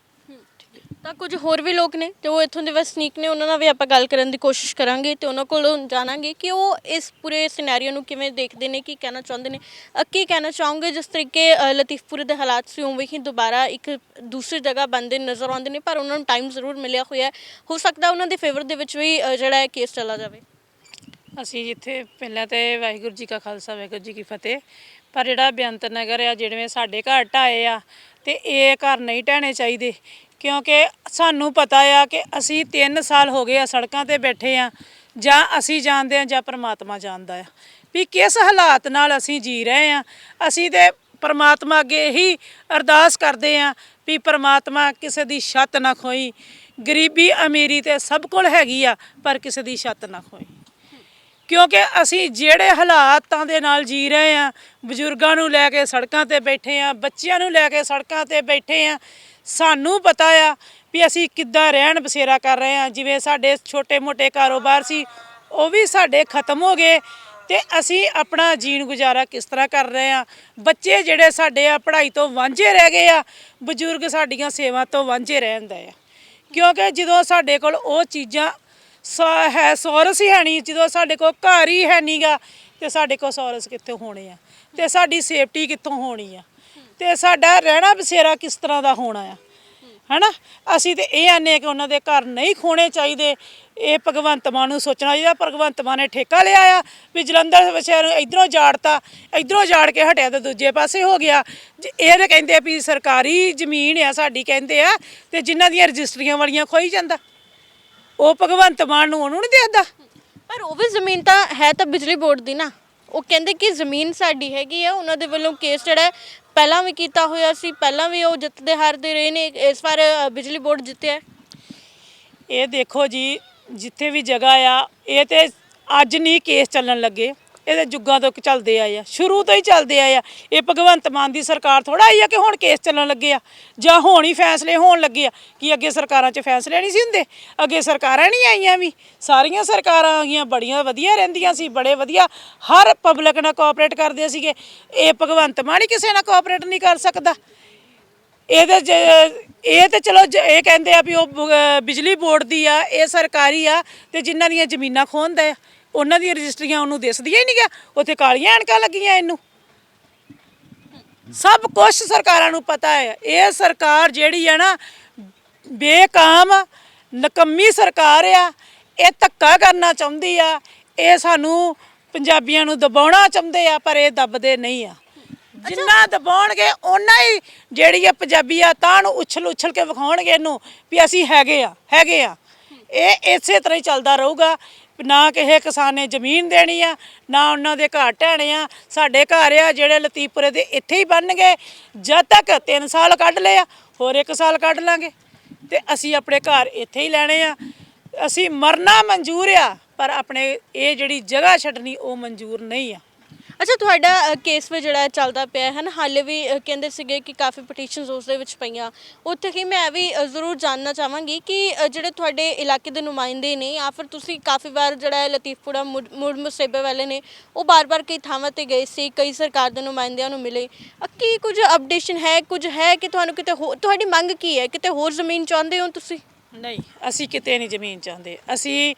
ਤਾਂ ਕੁਝ ਹੋਰ ਵੀ ਲੋਕ ਨੇ ਤੇ ਉਹ ਇੱਥੋਂ ਦੇ ਵਸਨੀਕ ਨੇ ਉਹਨਾਂ ਨਾਲ ਵੀ ਆਪਾਂ ਗੱਲ ਕਰਨ ਦੀ ਕੋਸ਼ਿਸ਼ ਕਰਾਂਗੇ ਤੇ ਉਹਨਾਂ ਕੋਲੋਂ ਜਾਣਾਂਗੇ ਕਿ ਉਹ ਇਸ ਪੂਰੇ ਸਿਨੈਰੀਓ ਨੂੰ ਕਿਵੇਂ ਦੇਖਦੇ ਨੇ ਕੀ ਕਹਿਣਾ ਚਾਹੁੰਦੇ ਨੇ। ਅ, ਕੀ ਕਹਿਣਾ ਚਾਹੋਗੇ? ਜਿਸ ਤਰੀਕੇ ਅ, ਲਤੀਫਪੁਰੇ ਦੇ ਹਾਲਾਤ ਸੀ ਉਵੇਂ ਹੀ ਦੁਬਾਰਾ ਇੱਕ ਦੂਸਰੀ ਜਗ੍ਹਾ ਬੰਦੇ ਨਜ਼ਰ ਆਉਂਦੇ ਨੇ ਪਰ ਉਹਨਾਂ ਨੂੰ ਟਾਈਮ ਜ਼ਰੂਰ ਮਿਲਿਆ ਹੋਇਆ ਹੈ। ਹੋ ਸਕਦਾ ਉਹਨਾਂ ਦੇ ਫੇਵਰ ਦੇ ਵਿੱਚ ਵੀ ਅ, ਜਿਹੜਾ ਹੈ ਕੇਸ ਚਲਾ ਜਾਵੇ। ਅਸੀਂ ਜਿੱਥੇ ਪਹਿਲਾਂ ਤੇ ਵਾਹਿਗੁਰੂ ਜੀ ਕਾ ਖਾਲਸਾ ਵਾਹਿਗੁਰੂ ਜੀ ਕੀ ਫਤਿਹ। ਪਰ ਜਿਹੜਾ ਬੇਅੰਤ ਨਗਰ ਆ ਜਿਹੜੇ ਸਾਡੇ ਘਰ ਢਾਏ ਆ ਤੇ ਇਹ ਘਰ ਨਹੀਂ ਢਹਿਣੇ ਚਾਹੀਦੇ। ਕਿਉਂਕਿ ਸਾਨੂੰ ਪਤਾ ਆ ਕਿ ਅਸੀਂ 3 ਸਾਲ ਹੋ ਗਏ ਆ ਸੜਕਾਂ ਤੇ ਬੈਠੇ ਆ, ਜਾਂ ਅਸੀਂ ਜਾਣਦੇ ਆ ਜਾਂ ਪ੍ਰਮਾਤਮਾ ਜਾਣਦਾ ਆ। ਵੀ ਕਿਸ ਹਾਲਾਤ ਨਾਲ ਅਸੀਂ ਜੀ ਰਹੇ ਆ, ਅਸੀਂ ਤੇ ਪ੍ਰਮਾਤਮਾ ਅੱਗੇ ਇਹੀ ਅਰਦਾਸ ਕਰਦੇ ਆ ਵੀ ਪ੍ਰਮਾਤਮਾ ਕਿਸੇ ਦੀ ਛੱਤ ਨਾ ਖੋਈ। ਗਰੀਬੀ ਅਮੀਰੀ ਤੇ ਸਭ ਕੋਲ ਹੈਗੀ ਆ, ਪਰ ਕਿਸੇ ਦੀ ਛੱਤ ਨਾ ਖੋਈ। ਕਿਉਂਕਿ ਅਸੀਂ ਜਿਹੜੇ ਹਾਲਾਤਾਂ ਦੇ ਨਾਲ ਜੀ ਰਹੇ ਆ, ਬਜ਼ੁਰਗਾਂ ਨੂੰ ਲੈ ਕੇ ਸੜਕਾਂ ਤੇ ਬੈਠੇ ਆ, ਬੱਚਿਆਂ ਨੂੰ ਲੈ ਕੇ ਸੜਕਾਂ ਤੇ ਬੈਠੇ ਆ ਸਾਨੂੰ ਪਤਾ ਆ ਵੀ ਅਸੀਂ ਕਿੱਦਾਂ ਰਹਿਣ ਬਸੇਰਾ ਕਰ ਰਹੇ ਆ ਜਿਵੇਂ ਸਾਡੇ ਛੋਟੇ-ਮੋਟੇ ਕਾਰੋਬਾਰ ਸੀ, ਉਹ ਵੀ ਸਾਡੇ ਖਤਮ ਹੋ ਗਏ ਤੇ ਅਸੀਂ ਆਪਣਾ ਜੀਣ ਗੁਜ਼ਾਰਾ ਕਿਸ ਤਰ੍ਹਾਂ ਕਰ ਰਹੇ ਆ ਬੱਚੇ ਜਿਹੜੇ ਸਾਡੇ ਆ, ਪੜ੍ਹਾਈ ਤੋਂ ਵਾਂਝੇ ਰਹਿ ਗਏ ਆ, ਬਜ਼ੁਰਗ ਸਾਡੀਆਂ ਸੇਵਾ ਤੋਂ ਵਾਂਝੇ ਰਹਿੰਦੇ ਆ। ਕਿਉਂਕਿ ਜਦੋਂ ਸਾਡੇ ਕੋਲ ਉਹ ਚੀਜ਼ਾਂ ਸਾ ਹੈ, ਸੋਰਸ ਹੀ ਹੈ ਨਹੀਂ, ਜਦੋਂ ਸਾਡੇ ਕੋਲ ਘਰ ਹੀ ਹੈ ਨਹੀਂਗਾ ਤੇ ਸਾਡੇ ਕੋਲ ਸੋਰਸ ਕਿੱਥੋਂ ਹੋਣੇ ਆ? ਤੇ ਸਾਡੀ ਸੇਫਟੀ ਕਿੱਥੋਂ ਹੋਣੀ ਆ? ਤੇ ਸਾਡਾ ਰਹਿਣਾ ਬਸੇਰਾ ਕਿਸ ਤਰ੍ਹਾਂ ਦਾ ਹੋਣਾ ਆ? ਹਨਾ? ਅਸੀਂ ਤੇ ਇਹ ਆਨੇ ਕਿ ਉਹਨਾਂ ਦੇ ਘਰ ਨਹੀਂ ਖੋਣੇ ਚਾਹੀਦੇ। ਇਹ ਭਗਵੰਤ ਮਾਨ ਨੂੰ ਸੋਚਣਾ ਚਾਹੀਦਾ। ਭਗਵੰਤ ਮਾਨ ਨੇ ਠੇਕਾ ਲਿਆ ਆ ਵੀ ਜਲੰਧਰ ਵਿਚਾਰ ਨੂੰ ਇਧਰੋਂ ਜਾੜਤਾ, ਇਧਰੋਂ ਜਾੜ ਕੇ ਹਟਿਆ ਤੇ ਦੂਜੇ ਪਾਸੇ ਹੋ ਗਿਆ। ਜ- ਇਹ ਤੇ ਕਹਿੰਦੇ ਆ ਵੀ ਸਰਕਾਰੀ ਜ਼ਮੀਨ ਆ ਸਾਡੀ ਕਹਿੰਦੇ ਆ ਤੇ ਜਿਨ੍ਹਾਂ ਦੀਆਂ ਰਜਿਸਟਰੀਆਂ ਵਾਲੀਆਂ ਖੋਈ ਜਾਂਦਾ। ਉਹ ਭਗਵੰਤ ਮਾਨ ਨੂੰ ਉਹਨੂੰ ਨਹੀਂ ਦੇਦਾ। ਪਰ ਉਹ ਵੀ ਜ਼ਮੀਨ ਤਾਂ ਹੈ ਤਾਂ ਬਿਜਲੀ ਬੋਰਡ ਦੀ ਨਾ। ਉਹ ਕਹਿੰਦੇ ਕਿ ਜ਼ਮੀਨ ਸਾਡੀ ਹੈਗੀ ਆ, ਉਹਨਾਂ ਦੇ ਵੱਲੋਂ ਕੇਸ ਜਿਹੜਾ ਪਹਿਲਾਂ ਵੀ ਕੀਤਾ ਹੋਇਆ ਸੀ ਪਹਿਲਾਂ ਵੀ ਉਹ ਜਿੱਤਦੇ ਹਾਰਦੇ ਰਹੇ ਨੇ ਇਸ ਵਾਰ ਅ, ਬਿਜਲੀ ਬੋਰਡ ਜਿੱਤਿਆ ਹੈ। ਇਹ ਦੇਖੋ ਜੀ ਜਿੱਥੇ ਵੀ ਜਗ੍ਹਾ ਆ ਇਹ ਤੇ ਅੱਜ ਨਹੀਂ ਕੇਸ ਚੱਲਣ ਲੱਗੇ ਇਹਦੇ ਜੁੱਗਾਂ ਤੋਂ ਚੱਲਦੇ ਆਏ ਆ, ਸ਼ੁਰੂ ਤੋਂ ਹੀ ਚੱਲਦੇ ਆਏ ਆ। ਇਹ ਭਗਵੰਤ ਮਾਨ ਦੀ ਸਰਕਾਰ ਥੋੜਾ ਆਈ ਆ ਕਿ ਹੁਣ ਕੇਸ ਚੱਲਣ ਲੱਗੇ ਆ, ਜਾਂ ਹੁਣ ਹੀ ਫੈਸਲੇ ਹੋਣ ਲੱਗੇ ਆ, ਕਿ ਅੱਗੇ ਸਰਕਾਰਾਂ 'ਚ ਫੈਸਲੇ ਨਹੀਂ ਸੀ ਹੁੰਦੇ, ਅੱਗੇ ਸਰਕਾਰਾਂ ਨਹੀਂ ਆਈਆਂ ਵੀ। ਸਾਰੀਆਂ ਸਰਕਾਰਾਂ ਆ ਗਈਆਂ, ਬੜੀਆਂ ਵਧੀਆ ਰਹਿੰਦੀਆਂ ਸੀ, ਬੜੇ ਵਧੀਆ, ਹਰ ਪਬਲਿਕ ਨਾਲ ਕੋਆਪਰੇਟ ਕਰਦੇ ਸੀਗੇ। ਇਹ ਭਗਵੰਤ ਮਾਨ ਹੀ ਕਿਸੇ ਨਾਲ ਕੋਆਪਰੇਟ ਨਹੀਂ ਕਰ ਸਕਦਾ। ਇਹਦੇ ਜ- ਇਹ ਤੇ ਚਲੋ ਇਹ ਕਹਿੰਦੇ ਆ ਵੀ ਉਹ ਬਿਜਲੀ ਬੋਰਡ ਦੀ ਆ, ਇਹ ਸਰਕਾਰੀ ਆ, ਤੇ ਜਿਨ੍ਹਾਂ ਦੀਆਂ ਜ਼ਮੀਨਾਂ ਖੋਹਦਾ ਆ। ਉਹਨਾਂ ਦੀਆਂ ਰਜਿਸਟਰੀਆਂ ਉਹਨੂੰ ਦਿਸਦੀਆਂ ਹੀ ਨਹੀਂਗਾ, ਉੱਥੇ ਕਾਲੀਆਂ ਐਨਕਾਂ ਲੱਗੀਆਂ ਇਹਨੂੰ। ਸਭ ਕੁਝ ਸਰਕਾਰਾਂ ਨੂੰ ਪਤਾ ਹੈ। ਇਹ ਸਰਕਾਰ ਜਿਹੜੀ ਆ ਨਾ, ਬੇਕਾਮ, ਨਕੰਮੀ ਸਰਕਾਰ ਆ, ਇਹ ਧੱਕਾ ਕਰਨਾ ਚਾਹੁੰਦੀ ਆ। ਇਹ ਸਾਨੂੰ ਪੰਜਾਬੀਆਂ ਨੂੰ ਦਬਾਉਣਾ ਚਾਹੁੰਦੇ ਆ, ਪਰ ਇਹ ਦੱਬਦੇ ਨਹੀਂ ਆ। ਜਿੰਨਾ ਦਬਾਉਣਗੇ ਉਹਨਾਂ ਹੀ ਜਿਹੜੀ ਆ ਪੰਜਾਬੀ ਆ, ਤਾਂ ਨੂੰ ਉਛਲ ਉਛਲ ਕੇ ਵਿਖਾਉਣਗੇ ਇਹਨੂੰ ਵੀ ਅਸੀਂ ਹੈਗੇ ਆ ਹੈਗੇ ਆ। ਇਹ ਇਸੇ ਤਰ੍ਹਾਂ ਹੀ ਚੱਲਦਾ ਰਹੂਗਾ। ਨਾ ਕਿਸੇ ਕਿਸਾਨ ਨੇ ਜ਼ਮੀਨ ਦੇਣੀ ਆ, ਨਾ ਉਹਨਾਂ ਦੇ ਘਰ ਢਹਿਣੇ ਆ। ਸਾਡੇ ਘਰ ਆ ਜਿਹੜੇ ਲਤੀਪੁਰੇ ਦੇ ਇੱਥੇ ਹੀ ਬਣਨਗੇ, ਜਦ ਤੱਕ 3 ਸਾਲ ਕੱਢ ਲਏ ਆ, ਹੋਰ 1 ਸਾਲ ਕੱਢ ਲਾਂਗੇ। ਤੇ ਅਸੀਂ ਆਪਣੇ ਘਰ ਇੱਥੇ ਹੀ ਲੈਣੇ ਆ। ਅਸੀਂ ਮਰਨਾ ਮਨਜ਼ੂਰ ਆ, ਪਰ ਆਪਣੇ ਇਹ ਜਿਹੜੀ ਜਗ੍ਹਾ ਛੱਡਣੀ, ਉਹ ਮਨਜ਼ੂਰ ਨਹੀਂ ਆ। ਅੱਛਾ ਤੁਹਾਡਾ ਕੇਸ ਵੀ ਜਿਹੜਾ ਚੱਲਦਾ ਪਿਆ ਹੈ ਨਾ ਹਾਲੇ ਵੀ ਅ, ਕਹਿੰਦੇ ਸੀਗੇ ਕਿ ਕਾਫੀ ਪਟੀਸ਼ਨਸ ਉਸ ਦੇ ਵਿੱਚ ਪਈਆਂ। ਉੱਥੇ ਹੀ ਮੈਂ ਇਹ ਵੀ ਅ, ਜ਼ਰੂਰ ਜਾਨਣਾ ਚਾਹਾਂਗੀ ਕਿ ਅ, ਜਿਹੜੇ ਤੁਹਾਡੇ ਇਲਾਕੇ ਦੇ ਨੁਮਾਇੰਦੇ ਨੇ ਜਾਂ ਫਿਰ ਤੁਸੀਂ ਕਾਫੀ ਵਾਰ ਜਿਹੜਾ ਹੈ ਲਤੀਫਪੁਰਾ ਮੁੜ ਮੁੜ ਮੁਸੇਬੇ ਵਾਲੇ ਨੇ ਉਹ ਬਾਰ-ਬਾਰ ਕਈ ਥਾਵਾਂ ਤੇ ਗਏ ਸੀ ਕਈ ਸਰਕਾਰ ਦੇ ਨੁਮਾਇੰਦਿਆਂ ਨੂੰ ਮਿਲੇ। ਅ, ਕੀ ਕੁਝ ਅਪਡੇਸ਼ਨ ਹੈ ਕੁਝ ਹੈ ਕਿ ਤੁਹਾਨੂੰ ਕਿਤੇ ਹੋਰ ਤੁਹਾਡੀ ਮੰਗ ਕੀ ਹੈ? ਕਿਤੇ ਹੋਰ ਜ਼ਮੀਨ ਚਾਹੁੰਦੇ ਹੋ ਤੁਸੀਂ? ਨਹੀਂ ਅਸੀਂ ਕਿਤੇ ਨਹੀਂ ਜ਼ਮੀਨ ਚਾਹੁੰਦੇ। ਅਸੀਂ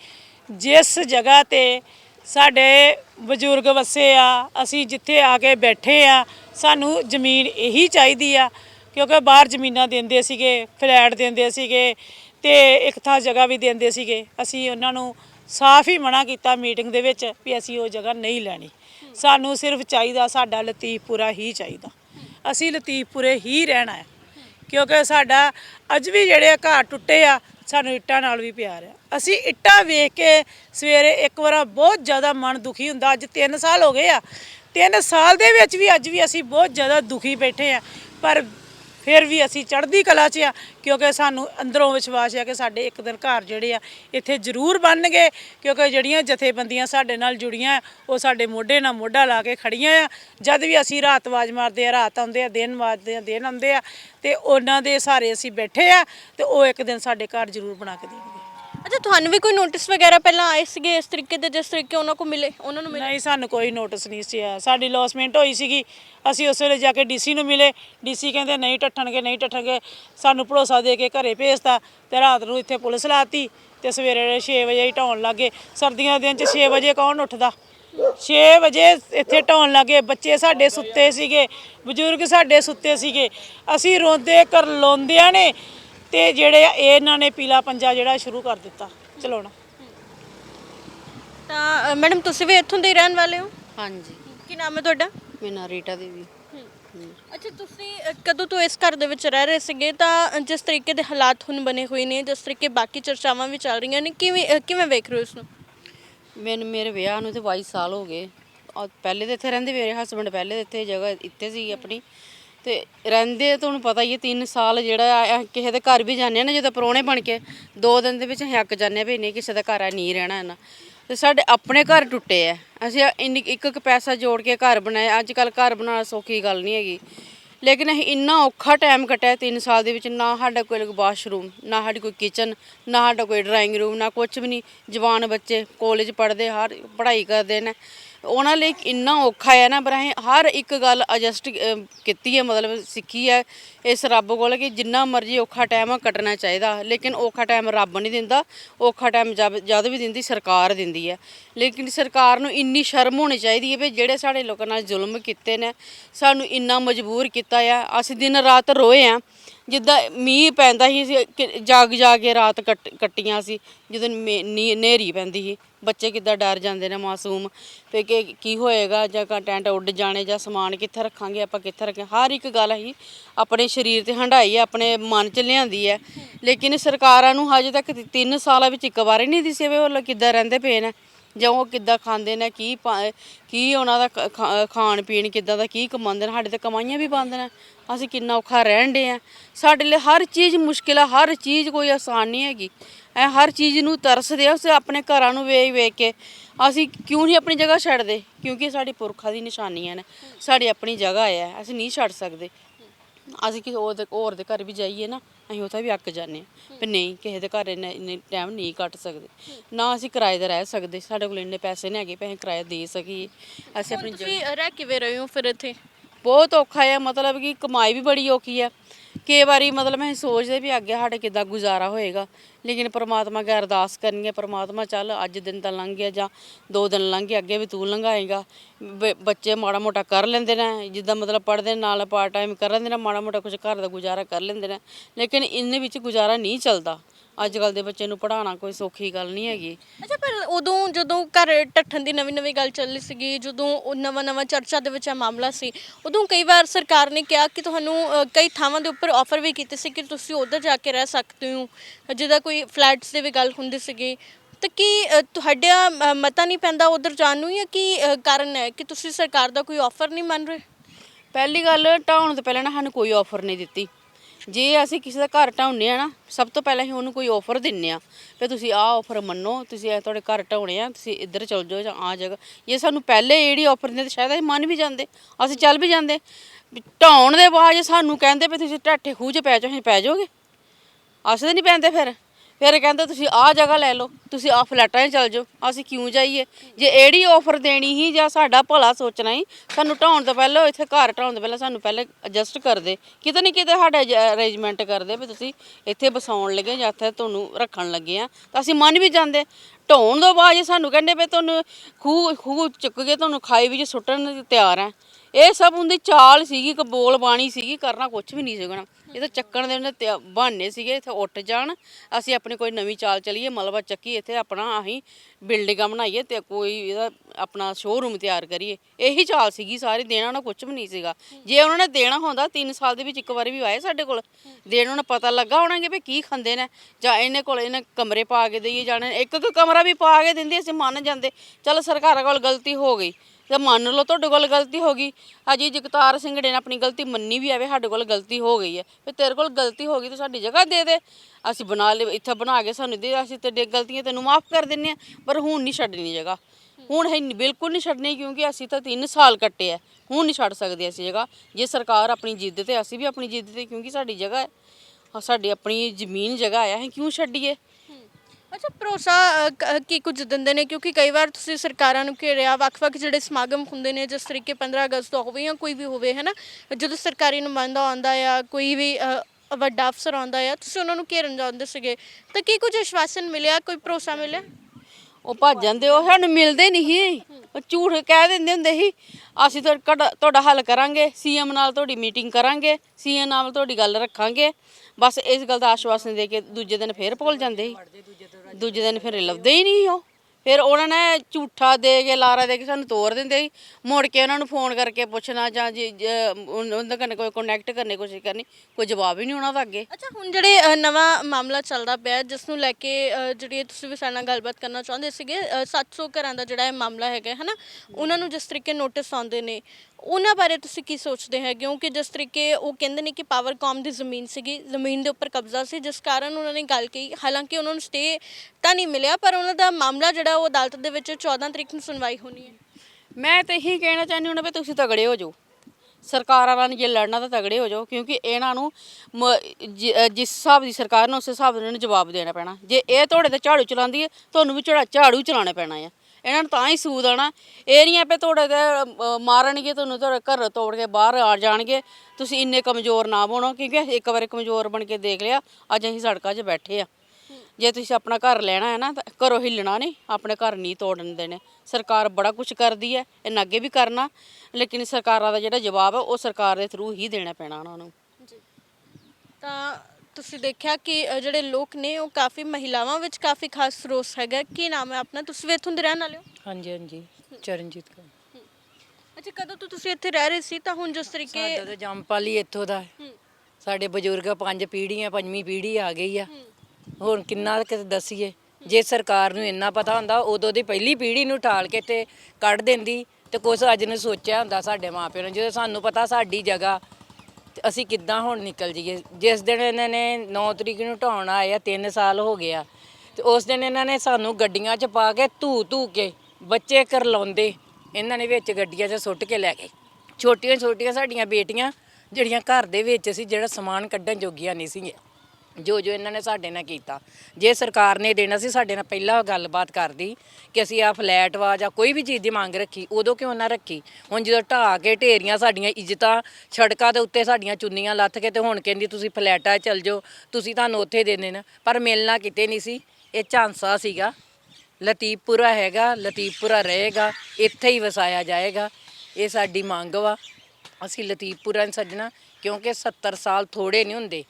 ਜਿਸ ਜਗ੍ਹਾ ਤੇ ਸਾਡੇ ਬਜ਼ੁਰਗ ਵਸੇ ਆ, ਅਸੀਂ ਜਿੱਥੇ ਆ ਕੇ ਬੈਠੇ ਆ, ਸਾਨੂੰ ਜ਼ਮੀਨ ਇਹੀ ਚਾਹੀਦੀ ਆ, ਕਿਉਂਕਿ ਬਾਹਰ ਜ਼ਮੀਨਾਂ ਦਿੰਦੇ ਸੀਗੇ, ਫਲੈਟ ਦਿੰਦੇ ਸੀਗੇ ਤੇ ਇੱਕ ਥਾਂ ਜਗ੍ਹਾ ਵੀ ਦਿੰਦੇ ਸੀਗੇ। ਅਸੀਂ ਉਹਨਾਂ ਨੂੰ ਸਾਫ਼ ਹੀ ਮਨਾ ਕੀਤਾ ਮੀਟਿੰਗ ਦੇ ਵਿੱਚ ਵੀ ਅਸੀਂ ਉਹ ਜਗ੍ਹਾ ਨਹੀਂ ਲੈਣੀ। ਸਾਨੂੰ ਸਿਰਫ ਚਾਹੀਦਾ ਸਾਡਾ ਲਤੀਫਪੁਰਾ ਹੀ ਚਾਹੀਦਾ। ਅਸੀਂ ਲਤੀਫਪੁਰੇ ਹੀ ਰਹਿਣਾ ਹੈ, ਕਿਉਂਕਿ ਸਾਡਾ ਅੱਜ ਵੀ ਜਿਹੜੇ ਘਰ ਟੁੱਟੇ ਆ ਸਾਨੂੰ ਇੱਟਾਂ ਨਾਲ ਵੀ ਪਿਆਰ ਆ। ਅਸੀਂ ਇੱਟਾਂ ਵੇਖ ਕੇ ਸਵੇਰੇ ਇੱਕ ਵਾਰ ਬਹੁਤ ਜ਼ਿਆਦਾ ਮਨ ਦੁਖੀ ਹੁੰਦਾ। ਅੱਜ 3 ਸਾਲ ਹੋ ਗਏ ਆ। 3 ਸਾਲ ਦੇ ਵਿੱਚ ਵੀ ਅੱਜ ਵੀ ਅਸੀਂ ਬਹੁਤ ਜ਼ਿਆਦਾ ਦੁਖੀ ਬੈਠੇ ਆ। ਪਰ ਫਿਰ ਵੀ ਅਸੀਂ ਚੜ੍ਹਦੀ ਕਲਾ 'ਚ ਆ, ਕਿਉਂਕਿ ਸਾਨੂੰ ਅੰਦਰੋਂ ਵਿਸ਼ਵਾਸ ਹੈ ਕਿ ਸਾਡੇ ਇੱਕ ਦਿਨ ਘਰ ਜਿਹੜੇ ਆ, ਇੱਥੇ ਜ਼ਰੂਰ ਬਣਨਗੇ, ਕਿਉਂਕਿ ਜਿਹੜੀਆਂ ਜਥੇਬੰਦੀਆਂ ਸਾਡੇ ਨਾਲ ਜੁੜੀਆਂ, ਉਹ ਸਾਡੇ ਮੋਢੇ ਨਾਲ ਮੋਢਾ ਲਾ ਕੇ ਖੜੀਆਂ ਆ। ਜਦ ਵੀ ਅਸੀਂ ਰਾਤ ਆਵਾਜ਼ ਮਾਰਦੇ ਆ, ਰਾਤ ਆਉਂਦੇ ਆ, ਦਿਨ ਮਾਰਦੇ ਆ ਦਿਨ ਆਉਂਦੇ ਆ, ਤੇ ਉਹਨਾਂ ਦੇ ਸਹਾਰੇ ਅਸੀਂ ਬੈਠੇ ਆ, ਤੇ ਉਹ ਇੱਕ ਦਿਨ ਸਾਡੇ ਘਰ ਜ਼ਰੂਰ ਬਣਾ ਕੇ ਦੇਣਗੇ। ਅੱਛਾ, ਤੁਹਾਨੂੰ ਵੀ ਕੋਈ ਨੋਟਿਸ ਵਗੈਰਾ ਪਹਿਲਾਂ ਆਏ ਸੀਗੇ ਇਸ ਤਰੀਕੇ ਦੇ, ਜਿਸ ਤਰੀਕੇ ਉਹਨਾਂ ਕੋ ਮਿਲੇ, ਉਹਨਾਂ ਨੂੰ ਮਿਲੇ? ਨਹੀਂ, ਸਾਨੂੰ ਕੋਈ ਨੋਟਿਸ ਨਹੀਂ ਸੀ ਆਇਆ। ਸਾਡੀ ਲੌਸਮੈਂਟ ਹੋਈ ਸੀਗੀ। ਅਸੀਂ ਉਸ ਵੇਲੇ ਜਾ ਕੇ ਡੀਸੀ ਨੂੰ ਮਿਲੇ। ਡੀਸੀ ਕਹਿੰਦੇ, ਨਹੀਂ ਟੱਠਣਗੇ ਨਹੀਂ ਟੱਠਣਗੇ। ਸਾਨੂੰ ਭਰੋਸਾ ਦੇ ਕੇ ਘਰੇ ਭੇਜਤਾ ਤੇ ਰਾਤ ਨੂੰ ਇੱਥੇ ਪੁਲਿਸ ਲਾਤੀ ਤੇ ਸਵੇਰੇ 6 ਵਜੇ ਹੀ ਢਾਉਣ ਲੱਗੇ ਸਰਦੀਆਂ ਦੇ ਦਿਨ ਚ 6 ਵਜੇ ਕੌਣ ਉੱਠਦਾ? 6 ਵਜੇ ਇੱਥੇ ਢਾਉਣ ਲੱਗੇ ਬੱਚੇ ਸਾਡੇ ਸੁੱਤੇ ਸੀਗੇ, ਬਜ਼ੁਰਗ ਸਾਡੇ ਸੁੱਤੇ ਸੀਗੇ। ਅਸੀਂ ਰੋਂਦੇ ਕਰ ਲੋਂਦਿਆਂ ਨੇ ਤੇ ਜਿਹੜੇ ਇਹਨਾਂ ਨੇ ਪੀਲਾ ਪੰਜਾ ਜਿਹੜਾ ਸ਼ੁਰੂ ਕਰ ਦਿੱਤਾ। ਚਲਾਉਣਾ ਤਾਂ ਮੈਡਮ ਤੁਸੀਂ ਵੀ ਇੱਥੋਂ ਦੇ ਹੀ ਰਹਿਣ ਵਾਲੇ ਹੋ? ਹਾਂਜੀ। ਕੀ ਨਾਮ ਹੈ ਤੁਹਾਡਾ? ਮੇਰਾ ਨਾਂ ਰੀਟਾ ਦੇਵੀ। ਅੱਛਾ ਤੁਸੀਂ ਅ, ਕਦੋਂ ਤੋਂ ਇਸ ਘਰ ਦੇ ਵਿੱਚ ਰਹਿ ਰਹੇ ਸੀਗੇ? ਤਾਂ ਜਿਸ ਤਰੀਕੇ ਦੇ ਹਾਲਾਤ ਹੁਣ ਬਣੇ ਹੋਏ ਨੇ ਜਿਸ ਤਰੀਕੇ ਬਾਕੀ ਚਰਚਾਵਾਂ ਵੀ ਚੱਲ ਰਹੀਆਂ ਨੇ ਕਿਵੇਂ ਅ, ਕਿਵੇਂ ਵੇਖ ਰਹੇ ਹੋ ਇਸ ਨੂੰ? ਮੈਨੂੰ ਮੇਰੇ ਵਿਆਹ ਨੂੰ ਤੇ 22 ਸਾਲ ਹੋ ਗਏ। ਔਰ ਪਹਿਲੇ ਤਾਂ ਇੱਥੇ ਰਹਿੰਦੇ ਮੇਰੇ ਹਸਬੰਡ ਪਹਿਲੇ ਤਾਂ ਇੱਥੇ ਜਗ੍ਹਾ ਇੱਥੇ ਸੀ ਆਪਣੀ। ਤੇ ਰਹਿੰਦੇ ਤੁਹਾਨੂੰ ਪਤਾ ਹੀ ਹੈ 3 ਸਾਲ ਜਿਹੜਾ ਆ ਕਿਸੇ ਦੇ ਘਰ ਵੀ ਜਾਂਦੇ ਆ ਨਾ, ਜਦੋਂ ਪਰੋਣੇ ਬਣ ਕੇ, ਦੋ ਦਿਨ ਦੇ ਵਿੱਚ ਅਸੀਂ ਅੱਕ ਜਾਂਦੇ ਆ ਵੀ ਨਹੀਂ ਕਿਸੇ ਦਾ ਘਰ ਆ, ਨਹੀਂ ਰਹਿਣਾ ਇਹਨਾਂ। ਤੇ ਸਾਡੇ ਆਪਣੇ ਘਰ ਟੁੱਟੇ ਆ। ਅਸੀਂ ਇੰਨੀ, ਇੱਕ ਇੱਕ ਪੈਸਾ ਜੋੜ ਕੇ ਘਰ ਬਣਾਇਆ ਅੱਜ ਕੱਲ ਘਰ ਬਣਾਉਣਾ ਸੌਖੀ ਗੱਲ ਨਹੀਂ ਹੈਗੀ। ਲੇਕਿਨ ਅਸੀਂ ਇੰਨਾ ਔਖਾ ਟਾਈਮ ਕੱਟਿਆ 3 ਸਾਲ ਦੇ ਵਿੱਚ, ਨਾ ਸਾਡਾ ਕੋਈ ਬਾਥਰੂਮ, ਨਾ ਸਾਡੀ ਕੋਈ ਕਿਚਨ ਨਾ ਸਾਡਾ ਕੋਈ ਡਰਾਇੰਗ ਰੂਮ ਨਾ ਕੁਝ ਵੀ ਨਹੀਂ। ਜਵਾਨ ਬੱਚੇ ਕਾਲਜ ਪੜ੍ਹਦੇ, ਹਰ ਪੜ੍ਹਾਈ ਕਰਦੇ ਨੇ। ਉਹਨਾਂ ਲਈ ਇੰਨਾ ਔਖਾ ਹੈ ਨਾ, ਪਰ ਅਸੀਂ ਹਰ ਇੱਕ ਗੱਲ ਐਡਜਸਟ ਕੀਤੀ ਹੈ, ਮਤਲਬ ਸਿੱਖੀ ਹੈ। ਇਸ ਰੱਬ ਕੋਲ ਕਿ ਜਿੰਨਾ ਮਰਜ਼ੀ ਔਖਾ ਟਾਈਮ ਕੱਟਣਾ ਚਾਹੀਦਾ, ਲੇਕਿਨ ਔਖਾ ਟਾਈਮ ਰੱਬ ਨਹੀਂ ਦਿੰਦਾ, ਔਖਾ ਟਾਈਮ ਜਦ ਵੀ ਦਿੰਦੀ, ਸਰਕਾਰ ਦਿੰਦੀ ਹੈ। ਲੇਕਿਨ ਸਰਕਾਰ ਨੂੰ ਇੰਨੀ ਸ਼ਰਮ ਹੋਣੀ ਚਾਹੀਦੀ ਹੈ ਵੀ ਜਿਹੜੇ ਸਾਡੇ ਲੋਕਾਂ ਨਾਲ ਜ਼ੁਲਮ ਕੀਤੇ ਨੇ, ਸਾਨੂੰ ਇੰਨਾ ਮਜਬੂਰ ਕੀਤਾ ਆ। ਅਸੀਂ ਦਿਨ ਰਾਤ ਰੋਏ ਆ, ਜਿੱਦਾਂ ਮੀਂਹ ਪੈਂਦਾ ਸੀ, ਅਸੀਂ ਜਾਗ ਜਾ ਕੇ ਰਾਤ ਕੱਟ- ਕੱਟੀਆਂ ਸੀ, ਜਦੋਂ ਨੇਰੀ ਪੈਂਦੀ ਸੀ। ਬੱਚੇ ਕਿੱਦਾਂ ਡਰ ਜਾਂਦੇ ਨੇ ਮਾਸੂਮ? ਤੇ ਕਿ, ਕੀ ਹੋਏਗਾ? ਜਾਂ ਕਾ, ਟੈਂਟ ਉੱਡ ਜਾਣੇ ਜਾਂ ਸਮਾਨ ਕਿੱਥੇ ਰੱਖਾਂਗੇ, ਆਪਾਂ ਕਿੱਥੇ ਰੱਖਾਂ ਹਰ ਇੱਕ ਗੱਲ ਅਸੀਂ ਆਪਣੇ ਸਰੀਰ ਤੇ ਹੰਡਾਈ ਆਪਣੇ ਮਨ ਚ ਲਿਆਂਦੀ ਹੈ ਲੇਕਿਨ ਸਰਕਾਰਾਂ ਨੂੰ ਹਜੇ ਤੱਕ 3 ਸਾਲਾਂ ਵਿੱਚ ਇੱਕ ਵਾਰ ਹੀ ਨਹੀਂ ਦਿਸੇ ਵੀ ਉਹ ਕਿੱਦਾਂ ਰਹਿੰਦੇ ਪਏ ਨੇ। ਜਾਂ ਉਹ ਕਿੱਦਾਂ ਖਾਂਦੇ ਨੇ, ਕੀ ਪਾ- ਕੀ ਉਹਨਾਂ ਦਾ ਖਾ- ਖਾਣ ਪੀਣ ਕਿੱਦਾਂ ਦਾ, ਕੀ ਕਮਾਉਂਦੇ ਨੇ? ਸਾਡੇ ਤੇ ਕਮਾਈਆਂ ਵੀ ਬੰਦ ਨੇ। ਅਸੀਂ ਕਿੰਨਾ ਔਖਾ ਰਹਿਣ ਦੇ ਆ। ਸਾਡੇ ਲਈ ਹਰ ਚੀਜ਼ ਮੁਸ਼ਕਿਲ ਆ, ਹਰ ਚੀਜ਼ ਕੋਈ ਆਸਾਨ ਨਹੀਂ ਹੈਗੀ। ਐ ਹਰ ਚੀਜ਼ ਨੂੰ ਤਰਸਦੇ ਆ ਉਸ ਆਪਣੇ ਘਰਾਂ ਨੂੰ ਵੇਖ ਵੇਖ ਕੇ। ਅਸੀਂ ਕਿਉਂ ਨਹੀਂ ਆਪਣੀ ਜਗ੍ਹਾ ਛੱਡਦੇ? ਕਿਉਂਕਿ ਸਾਡੀ ਪੁਰਖਾਂ ਦੀ ਨਿਸ਼ਾਨੀਆਂ ਨੇ। ਸਾਡੀ ਆਪਣੀ ਜਗ੍ਹਾ ਹੈ ਅਸੀਂ ਨਹੀਂ ਛੱਡ ਸਕਦੇ। ਅਸੀਂ ਕਿਸੇ ਹੋਰ ਦੇ ਹੋਰ ਦੇ ਘਰ ਵੀ ਜਾਈਏ ਨਾ ਅਸੀਂ ਉੱਥੇ ਵੀ ਅੱਕ ਜਾਂਦੇ ਹਾਂ ਵੀ ਨਹੀਂ ਕਿਸੇ ਦੇ ਘਰ ਇੰਨੇ ਟਾਈਮ ਨਹੀਂ ਕੱਟ ਸਕਦੇ। ਨਾ ਅਸੀਂ ਕਿਰਾਏ ਤੇ ਰਹਿ ਸਕਦੇ। ਸਾਡੇ ਕੋਲ ਇੰਨੇ ਪੈਸੇ ਨਹੀਂ ਹੈਗੇ ਅਸੀਂ ਕਿਰਾਇਆ ਦੇ ਸਕੀਏ। ਅਸੀਂ ਆਪਣੀ ਜਗ੍ਹਾ ਤੁਸੀਂ ਰਹਿ ਕਿਵੇਂ ਰਹੇ ਹੋ ਫਿਰ ਇੱਥੇ? ਬਹੁਤ ਔਖਾ ਹੈ ਮਤਲਬ ਕਿ ਕਮਾਈ ਵੀ ਬੜੀ ਔਖੀ ਹੈ ਕਈ ਵਾਰੀ ਮਤਲਬ ਅਸੀਂ ਸੋਚਦੇ ਵੀ ਅੱਗੇ ਸਾਡੇ ਕਿੱਦਾਂ ਗੁਜ਼ਾਰਾ ਹੋਏਗਾ। ਲੇਕਿਨ ਪ੍ਰਮਾਤਮਾ ਅੱਗੇ ਅਰਦਾਸ ਕਰਨੀ ਹੈ ਪ੍ਰਮਾਤਮਾ ਚੱਲ ਅੱਜ ਦਿਨ ਤਾਂ ਲੰਘ ਗਿਆ ਜਾਂ ਦੋ ਦਿਨ ਲੰਘ ਗਏ, ਅੱਗੇ ਵੀ ਤੂੰ ਲੰਘਾਏਗਾ। ਬੱਚੇ ਮਾੜਾ ਮੋਟਾ ਕਰ ਲੈਂਦੇ ਨੇ, ਜਿੱਦਾਂ ਮਤਲਬ ਪੜ੍ਹਦੇ ਨਾਲ ਪਾਰਟ ਟਾਈਮ ਕਰ ਲੈਂਦੇ ਨੇ, ਮਾੜਾ ਮੋਟਾ ਕੁਝ ਘਰ ਦਾ ਗੁਜ਼ਾਰਾ ਕਰ ਲੈਂਦੇ ਨੇ। ਲੇਕਿਨ ਇੰਨੇ ਵਿੱਚ ਗੁਜ਼ਾਰਾ ਨਹੀਂ ਚੱਲਦਾ। ਅੱਜ ਕੱਲ ਦੇ ਬੱਚੇ ਨੂੰ ਪੜ੍ਹਾਉਣਾ ਕੋਈ ਸੌਖੀ ਗੱਲ ਨਹੀਂ ਹੈਗੀ। ਅੱਛਾ ਪਰ ਉਦੋਂ ਜਦੋਂ ਘਰ ਟੱਠਣ ਦੀ ਨਵੀਂ ਨਵੀਂ ਗੱਲ ਚੱਲੀ ਸੀਗੀ ਜਦੋਂ ਉਹ ਨਵਾਂ ਨਵਾਂ ਚਰਚਾ ਦੇ ਵਿੱਚ ਇਹ ਮਾਮਲਾ ਸੀ ਉਦੋਂ ਕਈ ਵਾਰ ਸਰਕਾਰ ਨੇ ਕਿਹਾ ਕਿ ਤੁਹਾਨੂੰ ਅ, ਕਈ ਥਾਵਾਂ ਦੇ ਉੱਪਰ ਆਫਰ ਵੀ ਕੀਤੇ ਸੀ ਕਿ ਤੁਸੀਂ ਉਧਰ ਜਾ ਕੇ ਰਹਿ ਸਕਦੇ ਹੋ। ਜਿਹਦਾ ਕੋਈ ਫਲੈਟਸ ਦੀ ਵੀ ਗੱਲ ਹੁੰਦੀ ਸੀਗੀ। ਤਾਂ ਕੀ ਅ, ਤੁਹਾਡਾ ਅ, ਮਤਾ ਨਹੀਂ ਪੈਂਦਾ ਉਧਰ ਜਾਣ ਨੂੰ ਜਾਂ ਕੀ ਅ, ਕਾਰਨ ਹੈ ਕਿ ਤੁਸੀਂ ਸਰਕਾਰ ਦਾ ਕੋਈ ਆਫਰ ਨਹੀਂ ਮੰਨ ਰਹੇ? ਪਹਿਲੀ ਗੱਲ ਢਾਉਣ ਤੋਂ ਪਹਿਲਾਂ ਨਾ ਸਾਨੂੰ ਕੋਈ ਆਫਰ ਨਹੀਂ ਦਿੱਤੀ। ਜੇ ਅਸੀਂ ਕਿਸੇ ਦਾ ਘਰ ਢਾਉਂਦੇ ਆ ਨਾ, ਸਭ ਤੋਂ ਪਹਿਲਾਂ ਅਸੀਂ ਉਹਨੂੰ ਕੋਈ ਆਫਰ ਦਿੰਨੇ ਆ। ਵੀ ਤੁਸੀਂ ਆਹ ਆਫਰ ਮੰਨੋ, ਤੁਸੀਂ ਇਹ ਤੁਹਾਡੇ ਘਰ ਢਾਉਣੇ ਆ, ਤੁਸੀਂ ਇੱਧਰ ਚਲ ਜਾਓ ਜਾਂ ਆ ਜਗ੍ਹਾ। ਇਹ ਸਾਨੂੰ ਪਹਿਲੇ ਜਿਹੜੀ ਆਫਰ ਦਿੰਦੇ ਤਾਂ ਸ਼ਾਇਦ ਅਸੀਂ ਮੰਨ ਵੀ ਜਾਂਦੇ, ਅਸੀਂ ਚੱਲ ਵੀ ਜਾਂਦੇ। ਵੀ ਢਾਉਣ ਦੇ ਬਾਅਦ ਜੇ ਸਾਨੂੰ ਕਹਿੰਦੇ ਵੀ ਤੁਸੀਂ ਢਾਠੇ ਖੂਹ 'ਚ ਪੈ ਜਾਓ, ਅਸੀਂ ਪੈ ਜਾਓਗੇ। ਅਸੀਂ ਤਾਂ ਨਹੀਂ ਪੈਂਦੇ ਫਿਰ। ਫਿਰ ਕਹਿੰਦੇ ਤੁਸੀਂ ਆਹ ਜਗ੍ਹਾ ਲੈ ਲਓ, ਤੁਸੀਂ ਆਹ ਫਲੈਟਾਂ 'ਚ ਚੱਲ ਜਾਓ, ਅਸੀਂ ਕਿਉਂ ਜਾਈਏ? ਜੇ ਇਹੜੀ ਆਫਰ ਦੇਣੀ ਹੀ ਜਾਂ ਸਾਡਾ ਭਲਾ ਸੋਚਣਾ ਹੀ ਸਾਨੂੰ ਢਾਉਣ ਤੋਂ ਪਹਿਲਾਂ, ਇੱਥੇ ਘਰ ਢਾਉਣ ਤੋਂ ਪਹਿਲਾਂ ਸਾਨੂੰ ਪਹਿਲੇ ਐਡਜਸਟ ਕਰਦੇ ਕਿਤੇ ਨਹੀਂ ਕਿਤੇ ਸਾਡਾ ਅਰੇਂਜਮੈਂਟ ਕਰਦੇ ਵੀ ਤੁਸੀਂ ਇੱਥੇ ਬਸਾਉਣ ਲੱਗੇ ਜਾਂ ਇੱਥੇ ਤੁਹਾਨੂੰ ਰੱਖਣ ਲੱਗੇ ਆ, ਤਾਂ ਅਸੀਂ ਮੰਨ ਵੀ ਜਾਂਦੇ। ਢਾਉਣ ਤੋਂ ਬਾਅਦ ਜੇ ਸਾਨੂੰ ਕਹਿੰਦੇ ਵੀ ਤੁਹਾਨੂੰ ਖੂਹ ਖੂਹ ਚੁੱਕ ਕੇ ਤੁਹਾਨੂੰ ਖਾਈ ਵਿੱਚ ਸੁੱਟਣ ਨੂੰ ਤਿਆਰ ਆ। ਇਹ ਸਭ ਉਹਦੀ ਚਾਲ ਸੀਗੀ ਕਬੋਲ ਬਾਣੀ ਸੀਗੀ, ਕਰਨਾ ਕੁਝ ਵੀ ਨਹੀਂ ਸੀਗਾ ਇਹ ਤਾਂ ਚੱਕਣ ਦੇ ਉਹਨੇ ਤਿਆ- ਬਹਾਨੇ ਸੀਗੇ, ਇੱਥੇ ਉੱਠ ਜਾਣ। ਅਸੀਂ ਆਪਣੀ ਕੋਈ ਨਵੀਂ ਚਾਲ ਚਲੀਏ, ਮਲਬਾ ਚੱਕੀ ਇੱਥੇ ਆਪਣਾ ਅਸੀਂ ਬਿਲਡਿੰਗਾਂ ਬਣਾਈਏ ਤੇ ਕੋਈ ਇਹਦਾ ਆਪਣਾ ਸ਼ੋਰੂਮ ਤਿਆਰ ਕਰੀਏ। ਇਹੀ ਚਾਲ ਸੀਗੀ, ਸਾਰੇ ਦੇਣਾ ਉਹਨਾਂ ਕੁਝ ਵੀ ਨਹੀਂ ਸੀਗਾ। ਜੇ ਉਹਨਾਂ ਨੇ ਦੇਣਾ ਹੁੰਦਾ 3 ਸਾਲ ਦੇ ਵਿੱਚ ਇੱਕ ਵਾਰੀ ਵੀ ਆਏ ਸਾਡੇ ਕੋਲ, ਦੇਣ ਉਹਨਾਂ ਪਤਾ ਲੱਗਾ ਹੋਣਗੇ ਵੀ ਕੀ ਖਾਂਦੇ ਨੇ, ਜਾਂ ਇਹਨੇ ਕੋਲ ਇਹਨੇ ਕਮਰੇ ਪਾ ਕੇ ਦੇਈਏ ਜਾਣੇ ਇੱਕ ਇੱਕ ਕਮਰਾ ਵੀ ਪਾ ਕੇ ਦਿੰਦੇ, ਅਸੀਂ ਮੰਨ ਜਾਂਦੇ। ਚਲ ਸਰਕਾਰ ਕੋਲ ਗਲਤੀ ਹੋ ਗਈ। ਤੇ ਮੰਨ ਲਓ ਤੁਹਾਡੇ ਕੋਲ ਗਲਤੀ ਹੋ ਗਈ, ਅਜੀ ਜਗਤਾਰ ਸਿੰਘ ਨੇ ਆਪਣੀ ਗਲਤੀ ਮੰਨੀ ਵੀ ਆਵੇ ਸਾਡੇ ਕੋਲ ਗਲਤੀ ਹੋ ਗਈ ਹੈ, ਵੀ ਤੇਰੇ ਕੋਲ ਗਲਤੀ ਹੋ ਗਈ ਤਾਂ ਸਾਡੀ ਜਗ੍ਹਾ ਦੇ ਦੇ, ਅਸੀਂ ਬਣਾ ਲਈ ਇੱਥੇ ਬਣਾ ਕੇ ਸਾਨੂੰ ਦੇ, ਅਸੀਂ ਤੇ ਗਲਤੀਆਂ ਤੈਨੂੰ ਮਾਫ ਕਰ ਦਿੰਨੇ ਆ ਪਰ ਹੁਣ ਨਹੀਂ ਛੱਡਣੀ ਜਗ੍ਹਾ, ਹੁਣ ਹੈ ਬਿਲਕੁਲ ਨਹੀਂ ਛੱਡਣੀ ਕਿਉਂਕਿ ਅਸੀਂ ਤਾਂ 3 ਸਾਲ ਕੱਟੇ ਆ, ਹੁਣ ਨਹੀਂ ਛੱਡ ਸਕਦੇ ਅਸੀਂ ਜਗ੍ਹਾ, ਜੇ ਸਰਕਾਰ ਆਪਣੀ ਜਿੱਦ ਤੇ, ਅਸੀਂ ਵੀ ਆਪਣੀ ਜਿੱਦ ਤੇ ਕਿਉਂਕਿ ਸਾਡੀ ਜਗ੍ਹਾ ਹੈ ਸਾਡੀ ਆਪਣੀ ਜ਼ਮੀਨ ਜਗ੍ਹਾ ਆ, ਅਸੀਂ ਕਿਉਂ ਛੱਡੀਏ? ਅੱਛਾ ਭਰੋਸਾ ਅ, ਕ- ਕੀ ਕੁਝ ਦਿੰਦੇ ਨੇ? ਕਿਉਂਕਿ ਕਈ ਵਾਰ ਤੁਸੀਂ ਸਰਕਾਰਾਂ ਨੂੰ ਘੇਰਿਆ ਵੱਖ-ਵੱਖ ਜਿਹੜੇ ਸਮਾਗਮ ਹੁੰਦੇ ਨੇ ਜਿਸ ਤਰੀਕੇ 15 ਅਗਸਤ ਦਾ ਹੋਵੇ ਜਾਂ ਕੋਈ ਵੀ ਹੋਵੇ ਹੈ ਨਾ? ਜਦੋਂ ਸਰਕਾਰੀ ਨੁਮਾਇੰਦਾ ਆਉਂਦਾ ਆ ਕੋਈ ਵੀ ਅ, ਵੱਡਾ ਅਫਸਰ ਆਉਂਦਾ ਆ ਤੁਸੀਂ ਉਹਨਾਂ ਨੂੰ ਘੇਰਨ ਜਾਂਦੇ ਸੀਗੇ। ਤਾਂ ਕੀ ਕੁਝ ਆਸ਼ਵਾਸਨ ਮਿਲਿਆ ਕੋਈ ਭਰੋਸਾ ਮਿਲਿਆ? ਉਹ ਭੱਜ ਜਾਂਦੇ ਉਹ ਸਾਨੂੰ ਮਿਲਦੇ ਨਹੀਂ ਸੀ। ਉਹ ਝੂਠ ਕਹਿ ਦਿੰਦੇ ਹੁੰਦੇ ਸੀ ਅਸੀਂ ਤਾਂ ਤੁਹਾਡਾ ਹੱਲ ਕਰਾਂਗੇ ਸੀਐਮ ਨਾਲ ਤੁਹਾਡੀ ਮੀਟਿੰਗ ਕਰਾਂਗੇ ਸੀਐਮ ਨਾਲ ਤੁਹਾਡੀ ਗੱਲ ਰੱਖਾਂਗੇ। ਬਸ ਇਸ ਗੱਲ ਦਾ ਆਸ਼ਵਾਸਨ ਦੇ ਕੇ ਦੂਜੇ ਦਿਨ ਫੇਰ ਭੁੱਲ ਜਾਂਦੇ ਸੀ। ਦੂਜੇ ਦਿਨ ਫਿਰ ਲੱਭਦੇ ਹੀ ਨਹੀਂ ਉਹ। ਫਿਰ ਉਹਨਾਂ ਨੇ ਝੂਠਾ ਦੇ ਕੇ ਲਾਰਾ ਦੇ ਕੇ ਸਾਨੂੰ ਤੋਰ ਦਿੰਦੇ ਸੀ। ਮੁੜ ਕੇ ਉਹਨਾਂ ਨੂੰ ਫੋਨ ਕਰਕੇ ਪੁੱਛਣਾ ਜਾਂ ਜੀ ਜ- ਉਨ- ਉਹਨਾਂ ਕਨੇ ਕੋਈ ਕਨੈਕਟ ਕਰਨੇ ਦੀ ਕੋਸ਼ਿਸ਼ ਕਰਨੀ ਕੋਈ ਜਵਾਬ ਹੀ ਨਹੀਂ ਉਹਨਾਂ ਦਾ ਅੱਗੇ। ਅੱਛਾ ਹੁਣ ਜਿਹੜੇ ਅ, ਨਵਾਂ ਮਾਮਲਾ ਚੱਲਦਾ ਪਿਆ ਹੈ, ਜਿਸ ਨੂੰ ਲੈ ਕੇ ਅ, ਜਿਹੜੀ ਇਹ ਤੁਸੀਂ ਵੀ ਸਾਡੇ ਨਾਲ ਗੱਲਬਾਤ ਕਰਨਾ ਚਾਹੁੰਦੇ ਸੀਗੇ ਅ, 700 ਘਰਾਂ ਦਾ ਜਿਹੜਾ ਇਹ ਮਾਮਲਾ ਹੈਗਾ ਹੈ ਨਾ ਉਹਨਾਂ ਨੂੰ ਜਿਸ ਤਰੀਕੇ ਨੋਟਿਸ ਆਉਂਦੇ ਨੇ ਉਹਨਾਂ ਬਾਰੇ ਤੁਸੀਂ ਕੀ ਸੋਚਦੇ ਹੈਗੇ ਹੋ? ਕਿ ਜਿਸ ਤਰੀਕੇ ਉਹ ਕਹਿੰਦੇ ਨੇ ਕਿ ਪਾਵਰਕਾਮ ਦੀ ਜ਼ਮੀਨ ਸੀਗੀ ਜ਼ਮੀਨ ਦੇ ਉੱਪਰ ਕਬਜ਼ਾ ਸੀ ਜਿਸ ਕਾਰਨ ਉਹਨਾਂ ਨੇ ਗੱਲ ਕਹੀ। ਹਾਲਾਂਕਿ ਉਹਨਾਂ ਨੂੰ ਸਟੇ ਤਾਂ ਨਹੀਂ ਮਿਲਿਆ ਪਰ ਉਹਨਾਂ ਦਾ ਮਾਮਲਾ ਜਿਹੜਾ ਉਹ ਅਦਾਲਤ ਦੇ ਵਿੱਚ 14 ਤਰੀਕ ਨੂੰ ਸੁਣਵਾਈ ਹੋਣੀ ਹੈ। ਮੈਂ ਤਾਂ ਇਹੀ ਕਹਿਣਾ ਚਾਹੁੰਦੀ ਹਾਂ ਵੀ ਤੁਸੀਂ ਤਗੜੇ ਹੋ ਜਾਓ। ਸਰਕਾਰਾਂ ਨਾਲ ਜੇ ਲੜਨਾ ਤਾਂ ਤਗੜੇ ਹੋ ਜਾਓ ਕਿਉਂਕਿ ਇਹਨਾਂ ਨੂੰ ਮ- ਜਿ- ਅ, ਜਿਸ ਹਿਸਾਬ ਦੀ ਸਰਕਾਰ ਨੇ ਉਸ ਹਿਸਾਬ ਨਾਲ ਇਹਨਾਂ ਨੂੰ ਜਵਾਬ ਦੇਣਾ ਪੈਣਾ। ਜੇ ਇਹ ਤੁਹਾਡੇ ਤੇ ਝਾੜੂ ਚਲਾਉਂਦੀ ਹੈ ਤੁਹਾਨੂੰ ਵੀ ਝੜਾ ਝਾੜੂ ਚਲਾਉਣਾ ਪੈਣਾ ਹੈ ਇਹਨਾਂ ਨੂੰ ਤਾਂ ਹੀ ਸੂਦ ਆਣਾ ਇਹ ਨਹੀਂ ਆਪੇ ਤੁਹਾਡੇ ਤੇ ਅ, ਮਾਰਨਗੇ ਤੁਹਾਨੂੰ ਤੁਹਾਡੇ ਘਰ ਤੋੜ ਕੇ ਬਾਹਰ ਆ ਜਾਣਗੇ। ਤੁਸੀਂ ਇੰਨੇ ਕਮਜ਼ੋਰ ਨਾ ਬਣੋ ਕਿਉਂਕਿ ਇੱਕ ਵਾਰੀ ਕਮਜ਼ੋਰ ਬਣ ਕੇ ਦੇਖ ਲਿਆ ਅੱਜ ਅਸੀਂ ਸੜਕਾਂ 'ਚ ਬੈਠੇ ਆ। ਜੇ ਤੁਸੀਂ ਆਪਣਾ ਘਰ ਲੈਣਾ ਹੈ ਨਾ ਤਾਂ ਘਰੋਂ ਹਿੱਲਣਾ ਨਹੀਂ ਆਪਣੇ ਘਰ ਨਹੀਂ ਤੋੜਨ ਦੇਣੇ। ਸਰਕਾਰ ਬੜਾ ਕੁਝ ਕਰਦੀ ਹੈ ਇਹਨਾਂ ਅੱਗੇ ਵੀ ਕਰਨਾ ਲੇਕਿਨ ਸਰਕਾਰਾਂ ਦਾ ਜਿਹੜਾ ਜਵਾਬ ਹੈ ਉਹ ਸਰਕਾਰ ਦੇ ਥਰੂ ਹੀ ਦੇਣਾ ਪੈਣਾ ਉਹਨਾਂ ਨੂੰ। ਤਾਂ ਤੁਸੀਂ ਦੇਖਿਆ ਕਿ ਅ, ਜਿਹੜੇ ਲੋਕ ਨੇ ਉਹ ਕਾਫੀ ਮਹਿਲਾਵਾਂ ਵਿੱਚ ਕਾਫੀ ਖਾਸ ਰੋਸ ਹੈਗਾ। ਕੀ ਨਾਮ ਹੈ ਆਪਣਾ? ਤੁਸੀਂ ਵੀ ਇੱਥੋਂ ਦੇ ਰਹਿਣ ਵਾਲੇ ਹੋ? ਹਾਂਜੀ ਹਾਂਜੀ। ਚਰਨਜੀਤ ਕੌਰ। ਅੱਛਾ ਕਦੋਂ ਤੋਂ ਤੁਸੀਂ ਇੱਥੇ ਰਹਿ ਰਹੇ ਸੀ? ਤਾਂ ਹੁਣ ਜਿਸ ਤਰੀਕੇ ਸਾਡਾ ਤਾਂ ਜੰਮਪਲ ਇੱਥੋਂ ਦਾ। ਹੈ। ਸਾਡੇ ਬਜ਼ੁਰਗ ਪੰਜ ਪੀੜ੍ਹੀਆਂ ਪੰਜਵੀਂ ਪੀੜ੍ਹੀ ਆ ਗਈ ਆ। ਹੁਣ ਕਿੰਨਾ ਕਿ ਦੱਸੀਏ? ਜੇ ਸਰਕਾਰ ਨੂੰ ਇੰਨਾ ਪਤਾ ਹੁੰਦਾ ਉਦੋਂ ਦੀ ਪਹਿਲੀ ਪੀੜ੍ਹੀ ਨੂੰ ਠਾਲ ਕੇ ਤੇ ਕੱਢ ਦਿੰਦੀ ਤੇ ਕੁਛ ਅੱਜ ਨੇ ਸੋਚਿਆ ਹੁੰਦਾ ਸਾਡੇ ਮਾਪਿਆਂ ਨੇ। ਜਦੋਂ ਸਾਨੂੰ ਪਤਾ ਸਾਡੀ ਜਗ੍ਹਾ ਅਸੀਂ ਕਿੱਦਾਂ ਹੁਣ ਨਿਕਲ ਜਾਈਏ? ਜਿਸ ਦਿਨ ਇਹਨਾਂ ਨੇ 9 ਤਰੀਕ ਨੂੰ ਢਾਉਣ ਆਏ ਆ 3 ਸਾਲ ਹੋ ਗਿਆ ਤੇ ਉਸ ਦਿਨ ਇਹਨਾਂ ਨੇ ਸਾਨੂੰ ਗੱਡੀਆਂ 'ਚ ਪਾ ਕੇ ਧੂ ਧੂ ਕੇ ਬੱਚੇ ਕਰਲਾਉਂਦੇ ਇਹਨਾਂ ਨੇ ਵਿੱਚ ਗੱਡੀਆਂ 'ਚ ਸੁੱਟ ਕੇ ਲੈ ਗਏ। ਛੋਟੀਆਂ ਛੋਟੀਆਂ ਸਾਡੀਆਂ ਬੇਟੀਆਂ, ਜਿਹੜੀਆਂ ਘਰ ਦੇ ਵਿੱਚ ਸੀ, ਜਿਹੜਾ ਸਮਾਨ ਕੱਢਣ ਜੋਗੀਆਂ ਨਹੀਂ ਸੀਗੀਆਂ। ਜੋ ਜੋ ਇਹਨਾਂ ਨੇ ਸਾਡੇ ਨਾਲ ਕੀਤਾ। ਜੇ ਸਰਕਾਰ ਨੇ ਦੇਣਾ ਸੀ, ਸਾਡੇ ਨਾਲ ਪਹਿਲਾਂ ਗੱਲਬਾਤ ਕਰਦੀ ਕਿ ਅਸੀਂ ਆ ਫਲੈਟ ਵਾ ਜਾਂ ਕੋਈ ਵੀ ਚੀਜ਼ ਦੀ ਮੰਗ ਰੱਖੀ, ਉਦੋਂ ਕਿਉਂ ਨਾ ਰੱਖੀ? ਹੁਣ ਜਦੋਂ ਢਾਹ ਕੇ ਢੇਰੀਆਂ ਸਾਡੀਆਂ ਇੱਜ਼ਤਾਂ ਸੜਕਾਂ ਦੇ ਉੱਤੇ ਸਾਡੀਆਂ ਚੁੰਨੀਆਂ ਲੱਥ ਕੇ ਤੇ ਹੁਣ ਕਹਿੰਦੀ ਤੁਸੀਂ ਫਲੈਟਾਂ 'ਚ ਚੱਲ ਜਾਓ, ਤੁਸੀਂ ਤੁਹਾਨੂੰ ਉੱਥੇ ਦੇਣੇ। ਨਾ ਪਰ ਮਿਲਣਾ ਕਿਤੇ ਨਹੀਂ ਸੀ, ਇਹ ਝਾਂਸਾ ਸੀਗਾ। ਲਤੀਫਪੁਰਾ ਹੈਗਾ ਲਤੀਫਪੁਰਾ ਰਹੇਗਾ, ਇੱਥੇ ਹੀ ਵਸਾਇਆ ਜਾਏਗਾ। ਇਹ ਸਾਡੀ ਮੰਗ ਵਾ। ਅਸੀਂ ਲਤੀਫਪੁਰਾ ਨੂੰ ਸੱਜਣਾ ਕਿਉਂਕਿ 70 ਸਾਲ ਥੋੜੇ ਨਹੀਂ ਹੁੰਦੇ।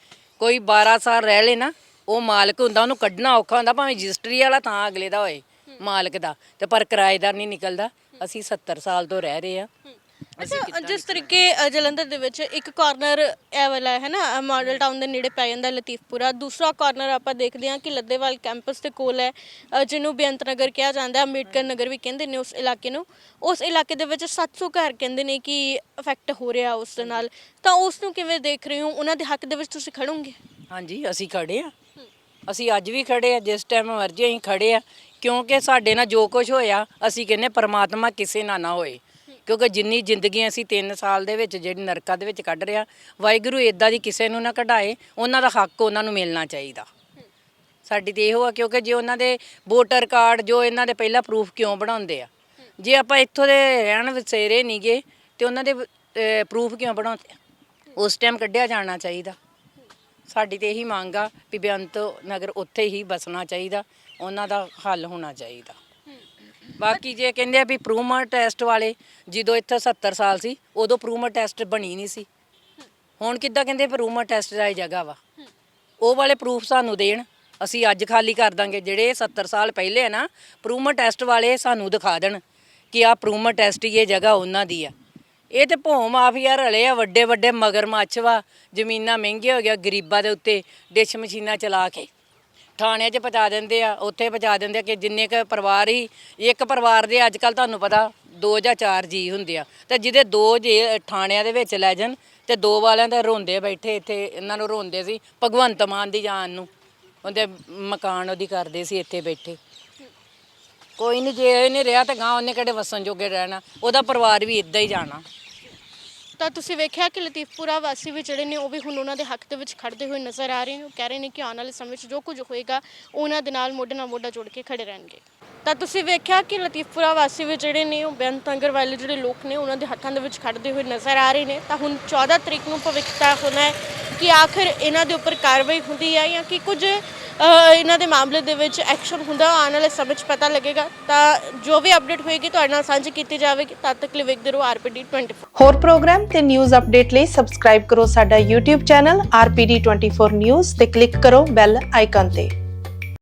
ਕੋਈ 12 ਸਾਲ ਰਹਿ ਲੇ ਨਾ, ਉਹ ਮਾਲਕ ਹੁੰਦਾ, ਉਹਨੂੰ ਕੱਢਣਾ ਔਖਾ ਹੁੰਦਾ, ਭਾਵੇਂ ਰਜਿਸਟਰੀ ਵਾਲਾ ਤਾਂ ਅਗਲੇ ਦਾ ਹੋਏ, ਮਾਲਕ ਦਾ, ਤੇ ਪਰ ਕਿਰਾਏਦਾਰ ਨਹੀਂ ਨਿਕਲਦਾ, ਅਸੀਂ 70 ਸਾਲ ਤੋਂ ਰਹਿ ਰਹੇ ਆ ਅੱਛਾ ਜਿਸ ਤਰੀਕੇ ਅ, ਜਲੰਧਰ ਦੇ ਵਿੱਚ ਇੱਕ ਕਾਰਨਰ ਇਹ ਵਾਲਾ ਹੈ ਨਾ ਮਾਡਲ ਟਾਊਨ ਦੇ ਨੇੜੇ ਪੈ ਜਾਂਦਾ ਲਤੀਫਪੁਰਾ। ਦੂਸਰਾ ਕਾਰਨਰ ਆਪਾਂ ਦੇਖਦੇ ਹਾਂ ਕਿ ਲੱਦੇਵਾਲ ਕੈਂਪਸ ਦੇ ਕੋਲ ਹੈ ਅ, ਜਿਹਨੂੰ ਬੇਅੰਤ ਨਗਰ ਕਿਹਾ ਜਾਂਦਾ ਹੈ ਅੰਬੇਡਕਰ ਨਗਰ ਵੀ ਕਹਿੰਦੇ ਨੇ ਉਸ ਇਲਾਕੇ ਨੂੰ। ਉਸ ਇਲਾਕੇ ਦੇ ਵਿੱਚ 700 ਘਰ ਕਹਿੰਦੇ ਨੇ ਕਿ ਇਫੈਕਟ ਹੋ ਰਿਹਾ ਉਸ ਦੇ ਨਾਲ। ਤਾਂ ਉਸ ਨੂੰ ਕਿਵੇਂ ਦੇਖ ਰਹੇ ਹੋ? ਉਹਨਾਂ ਦੇ ਹੱਕ ਦੇ ਵਿੱਚ ਤੁਸੀਂ ਖੜੋਗੇ? ਹਾਂਜੀ ਅਸੀਂ ਖੜੇ ਆ ਅਸੀਂ ਅੱਜ ਵੀ ਖੜੇ ਆ ਜਿਸ ਟਾਈਮ ਮਰਜ਼ੀ ਅਸੀਂ ਖੜੇ ਆ ਕਿਉਂਕਿ ਸਾਡੇ ਨਾਲ ਜੋ ਕੁਝ ਹੋਇਆ ਅਸੀਂ ਕਹਿੰਨੇ ਪ੍ਰਮਾਤਮਾ ਕਿਸੇ ਨਾਲ ਨਾ ਹੋਏ। ਕਿਉਂਕਿ ਜਿੰਨੀ ਜ਼ਿੰਦਗੀ ਅਸੀਂ 3 ਸਾਲ ਦੇ ਵਿੱਚ ਜਿਹੜੀ ਨਰਕਾਂ ਦੇ ਵਿੱਚ ਕੱਢ ਰਿਆ ਵਾਹਿਗੁਰੂ ਇਦਾਂ ਦੀ ਕਿਸੇ ਨੂੰ ਨਾ ਕਢਾਏ, ਉਹਨਾਂ ਦਾ ਹੱਕ ਉਹਨਾਂ ਨੂੰ ਮਿਲਣਾ ਚਾਹੀਦਾ। ਸਾਡੀ ਤੇ ਇਹੋ ਆ ਕਿਉਂਕਿ ਜੇ ਉਹਨਾਂ ਦੇ ਵੋਟਰ ਕਾਰਡ ਜੋ ਇਹਨਾਂ ਦੇ ਪਹਿਲਾਂ ਪ੍ਰੂਫ ਕਿਉਂ ਬਣਾਉਂਦੇ ਆ? ਜੇ ਆਪਾਂ ਇੱਥੋਂ ਦੇ ਰਹਿਣ ਵਸੇਰੇ ਨਹੀਂਗੇ, ਤੇ ਉਹਨਾਂ ਦੇ ਪ੍ਰੂਫ ਕਿਉਂ ਬਣਾਉਂਦੇ ਆ? ਉਸ ਟਾਈਮ ਕੱਢਿਆ ਜਾਣਾ ਚਾਹੀਦਾ। ਸਾਡੀ ਤੇ ਇਹੀ ਮੰਗ ਆ ਵੀ ਬੇਅੰਤ ਨਗਰ ਉੱਥੇ ਹੀ ਬਸਣਾ ਚਾਹੀਦਾ, ਉਹਨਾਂ ਦਾ ਹੱਲ ਹੋਣਾ ਚਾਹੀਦਾ। ਬਾਕੀ ਜੇ ਕਹਿੰਦੇ ਆ ਵੀ ਪ੍ਰੂਮਰ ਟੈਸਟ ਵਾਲੇ, ਜਦੋਂ ਇੱਥੇ 70 ਸਾਲ ਸੀ, ਉਦੋਂ ਪ੍ਰੂਮਰ ਟੈਸਟ ਬਣੀ ਨਹੀਂ ਸੀ। ਹੁਣ ਕਿੱਦਾਂ ਕਹਿੰਦੇ ਪ੍ਰੂਮਰ ਟੈਸਟ ਦਾ ਇਹ ਜਗ੍ਹਾ ਵਾ। ਉਹ ਵਾਲੇ ਪ੍ਰੂਫ ਸਾਨੂੰ ਦੇਣ, ਅਸੀਂ ਅੱਜ ਖਾਲੀ ਕਰ ਦਾਂਗੇ। ਜਿਹੜੇ 70 ਸਾਲ ਪਹਿਲੇ ਆ ਨਾ ਪ੍ਰੂਮਰ ਟੈਸਟ ਵਾਲੇ ਸਾਨੂੰ ਦਿਖਾ ਦੇਣ ਕਿ ਆ ਪ੍ਰੂਮਰ ਟੈਸਟ ਇਹ ਜਗ੍ਹਾ ਉਹਨਾਂ ਦੀ ਆ। ਇਹ ਤੇ ਭੌਂ ਮਾਫੀਆ ਰਲੇ ਆ ਵੱਡੇ ਵੱਡੇ ਮਗਰਮੱਛ ਵਾ, ਜ਼ਮੀਨਾਂ ਮਹਿੰਗੀਆਂ ਹੋ ਗਿਆ ਗਰੀਬਾਂ ਦੇ ਉੱਤੇ ਡਿਸ਼ ਮਸ਼ੀਨਾਂ ਚਲਾ ਕੇ। ਥਾਣਿਆਂ 'ਚ ਪਹੁੰਚਾ ਦਿੰਦੇ ਆ, ਉੱਥੇ ਪਹੁੰਚਾ ਦਿੰਦੇ ਆ ਕਿ ਜਿੰਨੇ ਕ ਪਰਿਵਾਰ ਹੀ, ਇੱਕ ਪਰਿਵਾਰ ਦੇ ਅੱਜ ਕੱਲ ਤੁਹਾਨੂੰ ਪਤਾ ਦੋ ਜਾਂ ਚਾਰ ਜੀ ਹੁੰਦੇ ਆ। ਤੇ ਜਿਹਦੇ ਦੋ ਜੇ ਥਾਣਿਆਂ ਦੇ ਵਿੱਚ ਲੈ ਜਾਣ ਤੇ ਦੋ ਵਾਲਿਆਂ ਦੇ ਰੋਂਦੇ ਬੈਠੇ ਇੱਥੇ, ਇਹਨਾਂ ਨੂੰ ਰੋਂਦੇ ਸੀ, ਭਗਵੰਤ ਮਾਨ ਦੀ ਜਾਨ ਨੂੰ। ਉਹਦੇ ਮਕਾਨ ਉਹਦੀ ਕਰਦੇ ਸੀ ਇੱਥੇ ਬੈਠੇ। ਕੋਈ ਨਹੀਂ ਜੇ ਇਹ ਨਹੀਂ ਰਿਹਾ ਤਾਂ ਗਾਂ ਉਹਨੇ ਕਿਹੜੇ ਵਸਣ ਜੋਗੇ ਰਹਿਣਾ, ਉਹਦਾ ਪਰਿਵਾਰ ਵੀ ਇੱਦਾਂ ਹੀ ਜਾਣਾ। ਤਾਂ ਤੁਸੀਂ ਵੇਖਿਆ ਕਿ ਲਤੀਫਪੁਰਾ ਵਾਸੀ ਵੀ ਜਿਹੜੇ ਨੇ ਉਹ ਵੀ ਹੁਣ ਉਹਨਾਂ ਦੇ ਹੱਕ ਦੇ ਵਿੱਚ ਖੜਦੇ ਹੋਏ ਨਜ਼ਰ ਆ ਰਹੇ ਨੇ। ਉਹ ਕਹਿ ਰਹੇ ਨੇ ਕਿ ਆਉਣ ਵਾਲੇ ਸਮੇਂ 'ਚ ਜੋ ਕੁਝ ਹੋਏਗਾ, ਉਹਨਾਂ ਦੇ ਨਾਲ ਮੋਢੇ ਨਾਲ ਮੋਢਾ ਜੋੜ ਕੇ ਖੜੇ ਰਹਿਣਗੇ। ਤਾਂ ਤੁਸੀਂ ਵੇਖਿਆ ਕਿ ਲਤੀਫਪੁਰਾ ਵਾਸੀ ਵੀ ਜਿਹੜੇ ਨੇ, ਉਹ ਬੇਅੰਤ ਅੰਗਰ ਵਾਲੇ ਜਿਹੜੇ ਲੋਕ ਨੇ, ਉਹਨਾਂ ਦੇ ਹੱਥਾਂ ਦੇ ਵਿੱਚ ਖੜਦੇ ਹੋਏ ਨਜ਼ਰ ਆ ਰਹੇ ਨੇ। ਤਾਂ ਹੁਣ 14 ਤਰੀਕ ਨੂੰ ਭਵਿੱਖ ਹੋਣਾ ਹੈ ਕਿ ਆਖਰ ਇਹਨਾਂ ਦੇ ਉੱਪਰ ਕਾਰਵਾਈ ਹੁੰਦੀ ਹੈ ਜਾਂ ਕਿ ਕੁਝ ਇਹਨਾਂ ਦੇ ਮਾਮਲੇ ਦੇ ਵਿੱਚ ਐਕਸ਼ਨ ਹੁੰਦਾ ਆਉਣ ਵਾਲੇ ਸਮੇਂ 'ਚ ਪਤਾ ਲੱਗੇਗਾ। ਤਾਂ ਜੋ ਵੀ ਅਪਡੇਟ ਹੋਏਗੀ, ਤੁਹਾਡੇ ਨਾਲ ਸਾਂਝੀ ਕੀਤੀ ਜਾਵੇਗੀ। ਤਦ ਤੱਕ ਲਈ ਵੇਖਦੇ ਰਹੋ ਆਰਪੀਡੀ 24 ਹੋਰ ਪ੍ਰੋਗਰਾਮ ਤੇ ਨਿਊਜ਼ ਅਪਡੇਟ ਲਈ ਸਬਸਕ੍ਰਾਈਬ ਕਰੋ ਸਾਡਾ YouTube ਚੈਨਲ RPD24 ਨਿਊਜ਼ ਤੇ ਕਲਿੱਕ ਕਰੋ ਬੈਲ ਆਈਕਨ ਤੇ।